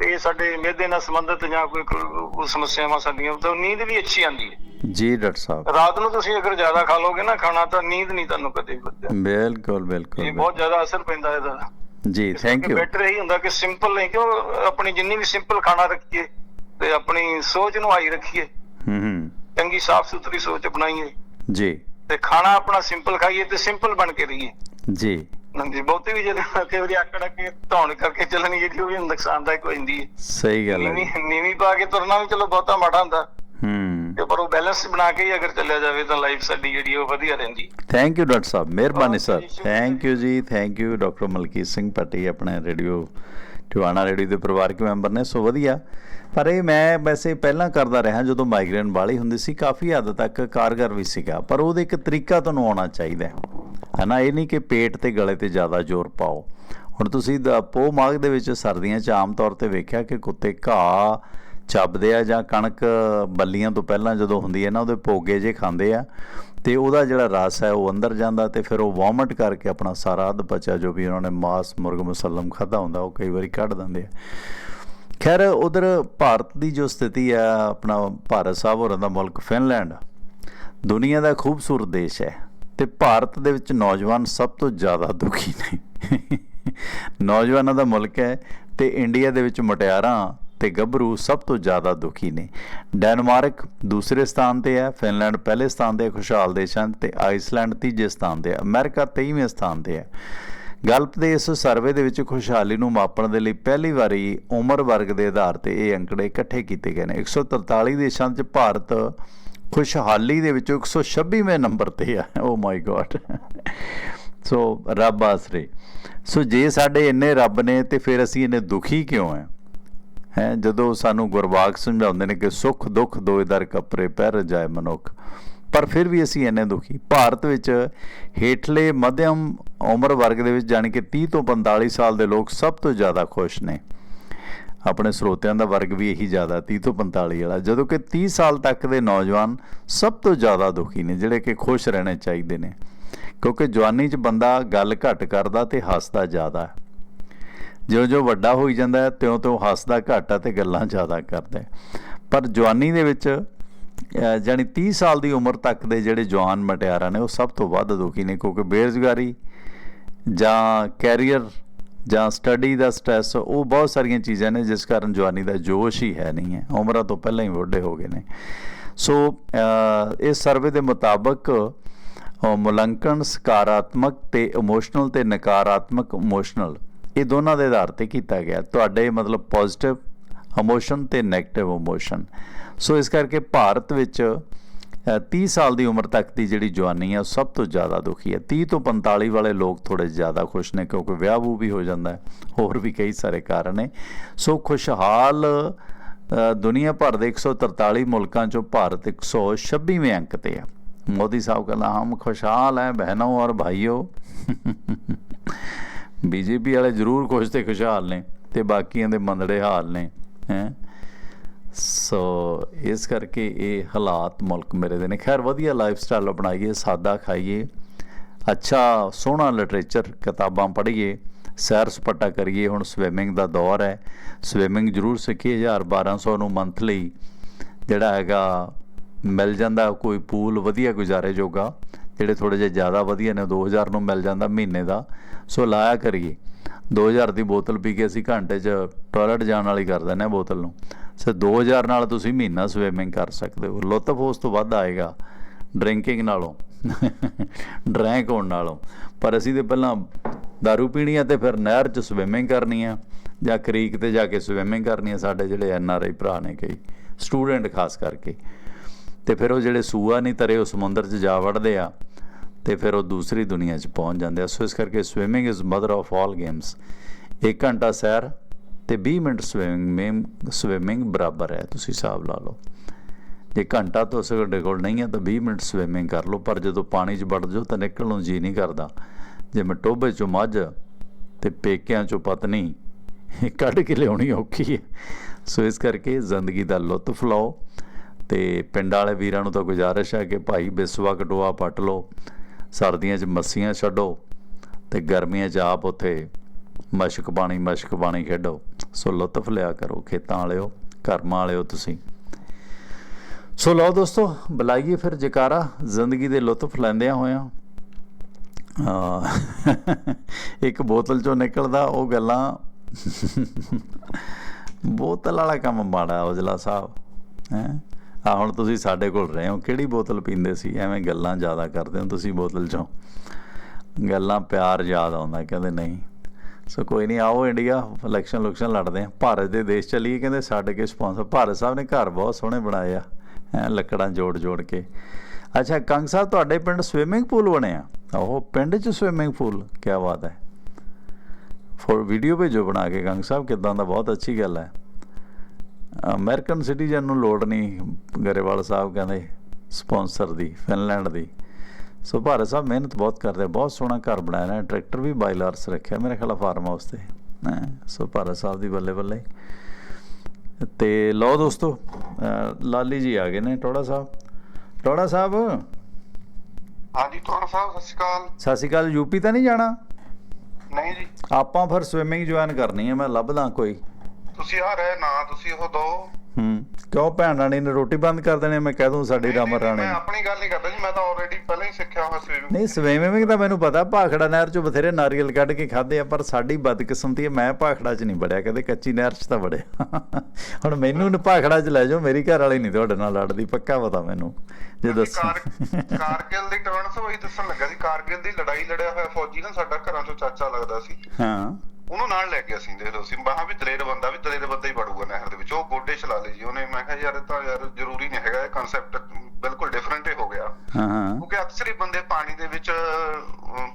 ਤੇ ਸਾਡੇ ਮਿਹਦੇ ਨਾਲ ਸੰਬੰਧਿਤ ਜਾਂ ਕੋਈ ਕੋਈ ਸਮੱਸਿਆਵਾਂ ਸਾਡੀਆਂ ਤਾਂ ਨੀਂਦ ਵੀ ਅੱਛੀ ਆਉਂਦੀ ਹੈ। ਜੀ ਡਾਕਟਰ ਸਾਹਿਬ। ਰਾਤ ਨੂੰ ਤੁਸੀਂ ਅਗਰ ਜ਼ਿਆਦਾ ਖਾ ਲੋਗੇ ਨਾ ਖਾਣਾ ਤਾਂ ਨੀਂਦ ਨਹੀਂ ਤੁਹਾਨੂੰ ਕਦੇ ਵੀ ਵਧੀਆ ਬਿਲਕੁਲ ਇਹ ਬਿਲਕੁਲ ਬਹੁਤ ਜ਼ਿਆਦਾ ਅਸਰ ਪੈਂਦਾ ਇਹਦਾ। ਜੀ ਥੈਂਕ ਯੂ ਬੈਟਰ ਇਹੀ ਹੁੰਦਾ ਕਿ ਸਿੰਪਲ ਨਹੀਂ ਕਿਉਂ ਆਪਣੀ ਜਿੰਨੀ ਵੀ ਸਿੰਪਲ ਖਾਣਾ ਰੱਖੀਏ ਤੇ ਆਪਣੀ ਸੋਚ ਨੂੰ ਹਾਈ ਰੱਖੀਏ। ਹੂੰ ਹੂੰ। ਚੰਗੀ ਸਾਫ਼ ਸੁਥਰੀ ਸੋਚ ਬਣਾਈਏ ਜੀ। ਤੇ ਖਾਣਾ ਆਪਣਾ ਸਿੰਪਲ ਖਾਈਏ ਤੇ ਸਿੰਪਲ ਬਣ ਕੇ ਰਹੀਏ। ਜੀ। ਹਾਂਜੀ ਬਹੁਤੀ ਵੀ ਜਦੋਂ ਕਈ ਵਾਰੀ ਆਕੜ ਕੇ ਧੌਣ ਕਰਕੇ ਚੱਲਣੀ ਜਿਹੜੀ ਉਹ ਵੀ ਨੁਕਸਾਨਦਾਇਕ ਹੋ ਜਾਂਦੀ ਹੈ ਸਹੀ ਗੱਲ ਹੈ ਨੀਵੀਂ। ਨੀਵੀਂ ਪਾ ਕੇ ਤੁਰਨਾ ਵੀ ਚਲੋ ਬਹੁਤਾ ਮਾੜਾ ਹੁੰਦਾ। ਹੂੰ। ਤੇ ਪਰ ਉਹ ਬੈਲੈਂਸ ਬਣਾ ਕੇ ਹੀ ਅਗਰ ਚੱਲਿਆ ਜਾਵੇ ਤਾਂ ਲਾਈਫ ਸਾਡੀ ਜਿਹੜੀ ਉਹ ਵਧੀਆ ਰਹਿੰਦੀ। ਥੈਂਕ ਯੂ ਡਾਕਟਰ ਸਾਹਿਬ। ਮਿਹਰਬਾਨੀ ਸਰ। ਥੈਂਕ ਯੂ ਜੀ thank you doctor Malkit Singh Patti ਆਪਣੇ ਰੇਡੀਓ ਟਿਵਾਣਾ ਰੇਡੀਓ ਦੇ ਪਰਿਵਾਰਕ ਮੈਂਬਰ ਨੇ। ਸੋ ਵਧੀਆ। ਪਰ ਇਹ ਮੈਂ ਵੈਸੇ ਪਹਿਲਾਂ ਕਰਦਾ ਰਿਹਾ ਜਦੋਂ ਮਾਈਗ੍ਰੇਨ ਵਾਲੀ ਹੁੰਦੀ ਸੀ ਕਾਫੀ ਹੱਦ ਤੱਕ ਕਾਰਗਰ ਵੀ ਸੀਗਾ। ਪਰ ਉਹਦੇ ਇੱਕ ਤਰੀਕਾ ਤੁਹਾਨੂੰ ਆਉਣਾ ਚਾਹੀਦਾ ਹੈ। ਹਨਾ ਇਹ ਨਹੀਂ ਕਿ ਪੇਟ ਤੇ ਗਲੇ ਤੇ ਜ਼ਿਆਦਾ ਜ਼ੋਰ ਪਾਓ। ਹੁਣ ਤੁਸੀਂ ਦ- ਪੋਹ ਮਾਘ ਦੇ ਵਿੱਚ ਸਰਦੀਆਂ 'ਚ ਆਮ ਤੌਰ ਤੇ ਵੇਖਿਆ ਕਿ ਕੁੱਤੇ ਘਾਹ ਚੱਬਦੇ ਆ ਜਾਂ ਕਣਕ ਬੱਲੀਆਂ ਤੋਂ ਪਹਿਲਾਂ ਜਦੋਂ ਹੁੰਦੀ ਹੈ ਨਾ, ਉਹਦੇ ਪੋਗੇ ਜੇ ਖਾਂਦੇ ਆ ਤੇ ਉਹਦਾ ਜਿਹੜਾ ਰਸ ਹੈ ਉਹ ਅੰਦਰ ਜਾਂਦਾ ਤੇ ਫਿਰ ਉਹ ਵੋਮਿਟ ਕਰਕੇ ਆਪਣਾ ਸਾਰਾ ਅੱਧ ਬਚਾ ਜੋ ਵੀ ਉਹਨਾਂ ਨੇ ਮਾਸ, ਮੁਰਗ ਮੁਸੱਲਮ ਖਾਦਾ ਹੁੰਦਾ, ਉਹ ਕਈ ਵਾਰੀ ਕੱਢ ਦਿੰਦੇ ਆ। ਖੈਰ, ਉਧਰ ਭਾਰਤ ਦੀ ਜੋ ਸਥਿਤੀ ਆ ਆਪਣਾ ਭਾਰਤ ਸਾਹਿਬ ਹੋਰਾਂ ਦਾ ਮੁਲਕ ਫਿਨਲੈਂਡ, ਦੁਨੀਆ ਦਾ ਖੂਬਸੂਰਤ ਦੇਸ਼ ਹੈ। ਤੇ ਭਾਰਤ ਦੇ ਵਿੱਚ ਨੌਜਵਾਨ ਸਭ ਤੋਂ ਜ਼ਿਆਦਾ ਦੁਖੀ ਨੇ। ਨੌਜਵਾਨਾਂ ਦਾ ਮੁਲਕ ਹੈ ਤੇ ਇੰਡੀਆ ਦੇ ਵਿੱਚ ਮੁਟਿਆਰਾਂ ਤੇ ਗੱਭਰੂ ਸਭ ਤੋਂ ਜ਼ਿਆਦਾ ਦੁਖੀ ਨੇ। ਡੈਨਮਾਰਕ ਦੂਸਰੇ ਸਥਾਨ ਤੇ ਹੈ, ਫਿਨਲੈਂਡ ਪਹਿਲੇ ਸਥਾਨ ਤੇ ਖੁਸ਼ਹਾਲ ਦੇਸ਼ਾਂ ਹਨ ਤੇ ਆਈਸਲੈਂਡ ਤੀਜੇ ਸਥਾਨ ਤੇ ਹੈ, ਅਮਰੀਕਾ 23ਵੇਂ ਸਥਾਨ ਤੇ ਹੈ। ਗਲਪ ਦੇ ਇਸ ਸਰਵੇ ਦੇ ਵਿੱਚ ਖੁਸ਼ਹਾਲੀ ਨੂੰ ਮਾਪਣ ਦੇ ਲਈ ਪਹਿਲੀ ਵਾਰੀ ਉਮਰ ਵਰਗ ਦੇ ਆਧਾਰ ਤੇ ਇਹ ਅੰਕੜੇ ਇਕੱਠੇ ਕੀਤੇ ਗਏ ਨੇ। 143 ਦੇਸ਼ਾਂ 'ਚ ਭਾਰਤ ਖੁਸ਼ਹਾਲੀ ਦੇ ਵਿੱਚੋਂ 126ਵੇਂ ਨੰਬਰ ਤੇ ਆ ਓ ਮਾਈ ਗॉड ਸੋ ਰੱਬ ਆਸਰੇ ਸੋ ਜੇ ਸਾਡੇ ਇੰਨੇ ਰੱਬ ਨੇ ਤੇ ਫਿਰ ਅਸੀਂ ਇੰਨੇ ਦੁਖੀ ਕਿਉਂ ਆ ਹੈ ਜਦੋਂ ਸਾਨੂੰ ਗੁਰਬਾਗ ਸਮਝਾਉਂਦੇ ਨੇ ਕਿ ਸੁੱਖ ਦੁੱਖ ਦੋਏ ਦਰ ਕਪਰੇ ਪਹਿਰ ਜਾਏ ਮਨੁੱਖ ਪਰ ਫਿਰ ਵੀ ਅਸੀਂ ਇੰਨੇ ਦੁਖੀ ਭਾਰਤ ਵਿੱਚ ਹੇਠਲੇ ਮਧਿਅਮ ਉਮਰ ਵਰਗ ਦੇ ਵਿੱਚ ਜਾਣੀ ਕਿ 30 ਤੋਂ 45 ਸਾਲ ਦੇ ਲੋਕ ਸਭ ਤੋਂ ਜ਼ਿਆਦਾ ਖੁਸ਼ ਨੇ ਆਪਣੇ ਸਰੋਤਿਆਂ ਦਾ ਵਰਗ ਵੀ ਇਹੀ ਜ਼ਿਆਦਾ 30 ਤੋਂ 45 ਵਾਲਾ। ਜਦੋਂ ਕਿ 30 ਸਾਲ ਤੱਕ ਦੇ ਨੌਜਵਾਨ ਸਭ ਤੋਂ ਜ਼ਿਆਦਾ ਦੁਖੀ ਨੇ ਜਿਹੜੇ ਕਿ ਖੁਸ਼ ਰਹਿਣੇ ਚਾਹੀਦੇ ਨੇ। ਕਿਉਂਕਿ ਜਵਾਨੀ 'ਚ ਬੰਦਾ ਗੱਲ ਘੱਟ ਕਰਦਾ ਤੇ ਹੱਸਦਾ ਜ਼ਿਆਦਾ। ਜਿਉਂ-ਜਿਉਂ ਵੱਡਾ ਹੋਈ ਜਾਂਦਾ ਹੈ ਤਿਉਂ-ਤਿਉਂ ਹੱਸਦਾ ਘੱਟ ਹੈ ਤੇ ਗੱਲਾਂ ਜ਼ਿਆਦਾ ਕਰਦਾ। ਪਰ ਜਵਾਨੀ ਦੇ ਵਿੱਚ ਅਹ, ਜਾਣੀ 30 ਸਾਲ ਦੀ ਉਮਰ ਤੱਕ ਦੇ ਜਿਹੜੇ ਜਵਾਨ ਮਟਿਆਰਾਂ ਨੇ ਉਹ ਸਭ ਤੋਂ ਵੱਧ ਦੁਖੀ ਨੇ। ਕਿਉਂਕਿ ਬੇਰੁਜ਼ਗਾਰੀ ਜਾਂ ਕੈਰੀਅਰ ਜਾਂ ਸਟੱਡੀ ਦਾ ਸਟ੍ਰੈਸ ਉਹ ਬਹੁਤ ਸਾਰੀਆਂ ਚੀਜ਼ਾਂ ਨੇ ਜਿਸ ਕਾਰਨ ਜਵਾਨੀ ਦਾ ਜੋਸ਼ ਹੀ ਹੈ ਨਹੀਂ ਹੈ। ਉਮਰਾਂ ਤੋਂ ਪਹਿਲਾਂ ਹੀ ਵੱਡੇ ਹੋ ਗਏ ਨੇ। ਸੋ ਅਹ, ਇਸ ਸਰਵੇ ਦੇ ਮੁਤਾਬਕ ਅਹ, ਮੁਲਾਂਕਣ ਸਕਾਰਾਤਮਕ ਤੇ ਇਮੋਸ਼ਨਲ ਤੇ ਨਕਾਰਾਤਮਕ ਇਮੋਸ਼ਨਲ ਇਹ ਦੋਨਾਂ ਦੇ ਆਧਾਰ ਤੇ ਕੀਤਾ ਗਿਆ। ਤੁਹਾਡੇ ਮਤਲਬ ਪੋਜ਼ਿਟਿਵ ਇਮੋਸ਼ਨ ਤੇ 네ਗੇਟਿਵ ਇਮੋਸ਼ਨ ਸੋ ਇਸ ਕਰਕੇ ਭਾਰਤ ਵਿੱਚ 30 ਸਾਲ ਦੀ ਉਮਰ ਤੱਕ ਦੀ ਜਿਹੜੀ ਜਵਾਨੀ ਹੈ ਉਹ ਸਭ ਤੋਂ ਜ਼ਿਆਦਾ ਦੁਖੀ ਹੈ। 30 ਤੋਂ 45 ਵਾਲੇ ਲੋਕ ਥੋੜੇ ਜ਼ਿਆਦਾ ਖੁਸ਼ ਨੇ, ਕਿਉਂਕਿ ਵਿਆਹ ਵੂ ਵੀ ਹੋ ਜਾਂਦਾ ਹੈ, ਹੋਰ ਵੀ ਕਈ ਸਾਰੇ ਕਾਰਨ ਨੇ। ਸੋ ਖੁਸ਼ਹਾਲ ਦੁਨੀਆ ਭਰ ਦੇ 143 ਮੁਲਕਾਂ ਚੋਂ ਭਾਰਤ 126ਵੇਂ ਅੰਕ ਤੇ ਹੈ। ਮੋਦੀ ਸਾਹਿਬ ਕਹਿੰਦਾ, ਹਮ ਖੁਸ਼ਹਾਲ ਹੈ ਬਹਿਨੋ ਔਰ ਭਾਈਓ। ਬੀਜੇਪੀ ਵਾਲੇ ਜ਼ਰੂਰ ਖੁਸ਼ ਤੇ ਖੁਸ਼ਹਾਲ ਨੇ ਤੇ ਬਾਕੀਆਂ ਦੇ ਮੰਦੜੇ ਹਾਲ ਨੇ, ਹੈ। ਸੋ ਇਸ ਕਰਕੇ ਇਹ ਹਾਲਾਤ ਮੁਲਕ ਮੇਰੇ ਦੇ ਨੇ। ਖੈਰ, ਵਧੀਆ ਲਾਈਫ ਸਟਾਈਲ ਅਪਣਾਈਏ, ਸਾਦਾ ਖਾਈਏ, ਅੱਛਾ, ਸੋਹਣਾ ਲਿਟਰੇਚਰ ਕਿਤਾਬਾਂ ਪੜ੍ਹੀਏ, ਸੈਰ ਸਪਾਟਾ ਕਰੀਏ। ਹੁਣ ਸਵਿਮਿੰਗ ਦਾ ਦੌਰ ਹੈ। ਸਵਿਮਿੰਗ ਜ਼ਰੂਰ ਸਿੱਖੀਏ 1000 1200 ਨੂੰ ਮੰਥਲੀ ਜਿਹੜਾ ਹੈਗਾ, ਮਿਲ ਜਾਂਦਾ ਕੋਈ ਪੂਲ ਵਧੀਆ ਗੁਜ਼ਾਰੇ ਜੋਗਾ, ਜਿਹੜੇ ਥੋੜੇ ਜਿਹਾ ਜ਼ਿਆਦਾ ਵਧੀਆ ਨੇ 2000 ਨੂੰ ਮਿਲ ਜਾਂਦਾ ਮਹੀਨੇ ਦਾ। ਸੋ ਲਾਇਆ ਕਰੀਏ। 2000 ਦੀ ਬੋਤਲ ਪੀ ਕੇ ਅਸੀਂ ਘੰਟੇ 'ਚ ਟਾਇਲਟ ਜਾਣ ਵਾਲੀ ਕਰ ਦਿੰਦੇ ਹਾਂ ਬੋਤਲ ਨੂੰ। ਸੋ 2000 ਨਾਲ ਤੁਸੀਂ ਮਹੀਨਾ ਸਵਿਮਿੰਗ ਕਰ ਸਕਦੇ ਹੋ। ਲੁਤਫ ਉਸ ਤੋਂ ਵੱਧ ਆਏਗਾ ਡਰਿੰਕਿੰਗ ਨਾਲੋਂ ਡਰੈਂਕ ਹੋਣ ਨਾਲੋਂ। ਪਰ ਅਸੀਂ ਤੇ ਪਹਿਲਾਂ दारू ਪੀਣੀ ਆ ਤੇ ਫਿਰ ਨਹਿਰ 'ਚ ਸਵਿਮਿੰਗ ਕਰਨੀ ਆ, ਜਾਂ ਕ੍ਰੀਕ ਤੇ ਜਾ ਕੇ ਸਵਿਮਿੰਗ ਕਰਨੀ ਆ, ਸਾਡੇ ਜਿਹੜੇ ਐਨ ਆਰ ਆਈ ਭਰਾ ਨੇ ਕਈ ਸਟੂਡੈਂਟ ਖਾਸ ਕਰਕੇ। ਤੇ ਫਿਰ ਉਹ ਜਿਹੜੇ ਸੂਆ ਨਹੀਂ ਤਰੇ, ਉਹ ਸਮੁੰਦਰ 'ਚ ਜਾ ਵੜਦੇ ਆ, ਤੇ ਫਿਰ ਉਹ ਦੂਸਰੀ ਦੁਨੀਆ 'ਚ ਪਹੁੰਚ ਜਾਂਦੇ ਆ। ਸੋ ਇਸ ਕਰਕੇ swimming is mother of all games 1 ਘੰਟਾ ਸੈਰ ਤੇ 20 ਮਿੰਟ ਸਵਿਮਿੰਗ ਸਵਿਮਿੰਗ ਬਰਾਬਰ ਹੈ, ਤੁਸੀਂ ਹਿਸਾਬ ਲਾ ਲਓ। ਜੇ ਘੰਟਾ ਤੋਂ ਤੁਹਾਡੇ ਕੋਲ ਨਹੀਂ ਹੈ, ਤਾਂ 20 ਮਿੰਟ ਸਵਿਮਿੰਗ ਕਰ ਲਓ, ਪਰ ਜਦੋਂ ਪਾਣੀ 'ਚ ਵੜ ਜਾਓ, ਤਾਂ ਨਿਕਲਣ ਨੂੰ ਜੀ ਨਹੀਂ ਕਰਦਾ। ਜਿਵੇਂ ਟੋਬੇ 'ਚੋਂ ਮੱਝ ਤੇ ਪੇਕਿਆਂ 'ਚੋਂ ਪਤਨੀ ਕੱਢ ਕੇ ਲਿਆਉਣੀ ਔਖੀ ਹੈ, ਸੋ ਇਸ ਕਰਕੇ ਜ਼ਿੰਦਗੀ ਦਾ ਲੁਤਫ ਲਓ ਤੇ ਪਿੰਡ ਵਾਲੇ ਵੀਰਾਂ ਨੂੰ ਤਾਂ ਗੁਜ਼ਾਰਿਸ਼ ਹੈ ਕਿ ਭਾਈ ਬਿਸਵਾ ਕਟੋਆ ਪੱਟ ਲਓ, ਸਰਦੀਆਂ 'ਚ ਮੱਸੀਆਂ ਛੱਡੋ ਤੇ ਗਰਮੀਆਂ 'ਚ ਆਪ ਉੱਥੇ ਮਸ਼ਕ ਪਾਣੀ ਮਸ਼ਕ ਪਾਣੀ ਖੇਡੋ। ਸੋ ਲੁਤਫ ਲਿਆ ਕਰੋ, ਖੇਤਾਂ ਵਾਲਿਓ ਕਰਮਾਂ ਵਾਲਿਓ ਤੁਸੀਂ। ਸੋ ਲਓ ਦੋਸਤੋ, ਬੁਲਾਈਏ ਫਿਰ ਜਕਾਰਾ। ਜ਼ਿੰਦਗੀ ਦੇ ਲੁਤਫ ਲੈਂਦਿਆਂ ਹੋਇਆਂ। ਇੱਕ ਬੋਤਲ ਚੋਂ ਨਿਕਲਦਾ, ਉਹ ਗੱਲਾਂ। ਬੋਤਲ ਵਾਲਾ ਕੰਮ ਮਾੜਾ, ਔਜਲਾ ਸਾਹਿਬ। ਹੈ? ਆ ਹੁਣ ਤੁਸੀਂ ਸਾਡੇ ਕੋਲ ਰਹੇ ਹੋ, ਕਿਹੜੀ ਬੋਤਲ ਪੀਂਦੇ ਸੀ? ਐਵੇਂ ਗੱਲਾਂ ਜ਼ਿਆਦਾ ਕਰਦੇ ਹੋ ਤੁਸੀਂ ਬੋਤਲ ਚੋਂ। ਗੱਲਾਂ ਪਿਆਰ ਯਾਦ ਆਉਂਦਾ, ਕਹਿੰਦੇ ਨਹੀਂ। ਸੋ ਕੋਈ ਨਹੀਂ, ਆਓ ਇੰਡੀਆ ਇਲੈਕਸ਼ਨ ਲੁਕਸ਼ਨ ਲੜਦੇ ਆ ਭਾਰਤ ਦੇ ਦੇਸ਼ ਚਲੀਏ, ਕਹਿੰਦੇ ਛੱਡ ਕੇ ਸਪਾਂਸਰ ਭਾਰਤ ਸਾਹਿਬ ਨੇ ਘਰ ਬਹੁਤ ਸੋਹਣੇ ਬਣਾਏ ਆ ਲੱਕੜਾਂ ਜੋੜ ਜੋੜ ਕੇ। ਅੱਛਾ, ਕੰਗ ਸਾਹਿਬ, ਤੁਹਾਡੇ ਪਿੰਡ ਸਵਿਮਿੰਗ ਪੂਲ ਬਣਿਆ ਉਹ ਪਿੰਡ 'ਚ ਸਵਿਮਿੰਗ ਪੂਲ ਕੀ ਬਾਤ ਹੈ। ਫੋਰ ਵੀਡੀਓ ਭੇਜੋ ਬਣਾ ਕੇ, ਕੰਗ ਸਾਹਿਬ, ਕਿਦਾਂ ਦਾ, ਬਹੁਤ ਅੱਛੀ ਗੱਲ ਹੈ। ਅਮਰੀਕਨ ਸਿਟੀਜ਼ਨ ਨੂੰ ਲੋੜ ਨਹੀਂ, ਗਰੇਵਾਲ ਸਾਹਿਬ ਕਹਿੰਦੇ ਸਪਾਂਸਰ ਦੀ, ਫਿਨਲੈਂਡ ਦੀ। ਸੋ ਭਾਰਤ ਸਾਹਿਬ ਮਿਹਨਤ ਬਹੁਤ ਕਰਦੇ ਬਹੁਤ ਸੋਹਣਾ ਘਰ ਬਣਾਇਆ ਨੇ ਟਰੈਕਟਰ ਵੀ ਬਾਇਲਰਸ ਰੱਖਿਆ ਮੇਰੇ ਖਿਆਲ ਫਾਰਮ ਹਾਊਸ ਤੇ। ਸੋ ਭਾਰਤ ਸਾਹਿਬ ਦੀ ਬੱਲੇ ਬੱਲੇ। ਤੇ ਲਓ ਦੋਸਤੋ ਲਾਲੀ ਜੀ ਆ ਗਏ ਨੇ ਟੋੜਾ ਸਾਹਿਬ। ਟੋੜਾ ਸਾਹਿਬ? ਹਾਂਜੀ ਤੁਹਾਡਾ ਸਾਹਿਬ ਸਤਿ ਸ਼੍ਰੀ ਅਕਾਲ। ਸਤਿ ਸ਼੍ਰੀ ਅਕਾਲ ਯੂਪੀ ਤਾਂ ਨਹੀਂ ਜਾਣਾ? ਨਹੀਂ ਜੀ। ਆਪਾਂ ਫਿਰ ਸਵਿਮਿੰਗ ਜੁਆਇਨ ਕਰਨੀ ਹੈ ਮੈਂ ਲੱਭਦਾ ਕੋਈ। ਤੁਸੀਂ ਆ ਰਹੇ ਨਾ ਤੁਸੀਂ ਉਹ ਦੋ। ਹੂੰ। ਕਿਉਂ ਭੈਣ ਰਾਣੀ ਨੇ ਰੋਟੀ ਬੰਦ ਕਰ ਦੇਣੀ ਮੈਂ ਕਹਿ ਦੂੰ ਸਾਡੀ ਰਾਮ ਰਾਣੀ ਮੈਂ ਆਪਣੀ ਗੱਲ ਨਹੀਂ ਕਰਦਾ ਜੀ ਮੈਂ ਤਾਂ ਆਲਰੇਡੀ ਪਹਿਲਾਂ ਹੀ ਸਿੱਖਿਆ ਹੋਇਆ ਸਵੀਮਿੰਗ ਨਹੀਂ ਸਵਿਮਿੰਗ ਤਾਂ ਮੈਨੂੰ ਪਤਾ ਭਾਖੜਾ ਨਹਿਰ ਚੋਂ ਬਥੇਰੇ ਨਾਰੀਅਲ ਕੱਢ ਕੇ ਖਾਦੇ ਆ ਪਰ ਸਾਡੀ ਬਦਕਿਸਮਤੀ ਹੈ ਮੈਂ ਭਾਖੜਾ 'ਚ ਨਹੀਂ ਵੜਿਆ ਕਦੇ ਕੱਚੀ ਨਹਿਰ 'ਚ ਤਾਂ ਵੜਿਆ। ਹੁਣ ਮੈਨੂੰ ਨ ਭਾਖੜਾ 'ਚ ਲੈ ਜਾਓ ਮੇਰੀ ਘਰ ਵਾਲੀ ਨਹੀਂ ਤੁਹਾਡੇ ਨਾਲ ਲੜਦੀ ਪੱਕਾ ਪਤਾ ਮੈਨੂੰ ਜੇ ਦੱਸ। ਕਾਰਗਿਲ ਦੀ ਟਰਨਸ ਹੋਈ ਦੱਸਣ ਲੱਗਾ ਸੀ ਕਾਰਗਿਲ ਦੀ ਲੜਾਈ ਲੜਿਆ ਹੋਇਆ ਫੌਜੀ ਨਾ ਸਾਡਾ ਘਰਾਂ ਚੋਂ ਚਾਚਾ ਲੱਗਦਾ ਸੀ। ਹਾਂ। ਉਹਨੂੰ ਨਾਲ ਲੈ ਗਿਆ ਸੀ ਦੇਖ ਲਓ ਸੀ। ਬਾਹਾਂ ਵੀ ਦਲੇਰ ਬੰਦਾ ਵੀ ਦਲੇਰ ਬੰਦਾ ਹੀ ਵੜੂਗਾ ਨਹਿਰ ਦੇ ਵਿੱਚ। ਉਹ ਗੋਡੇ ਚਲਾ ਲਏ ਜੀ ਉਹਨੇ। ਮੈਂ ਕਿਹਾ ਯਾਰ ਇਹ ਤਾਂ ਯਾਰ ਜ਼ਰੂਰੀ ਨਹੀਂ ਹੈਗਾ। ਇਹ ਕਨਸੈਪਟ ਬਿਲਕੁਲ ਡਿਫਰੈਂਟ ਹੀ ਹੋ ਗਿਆ। ਹਾਂ ਹਾਂ। ਕਿਉਂਕਿ ਅਕਸਰ ਹੀ ਬੰਦੇ ਪਾਣੀ ਦੇ ਵਿੱਚ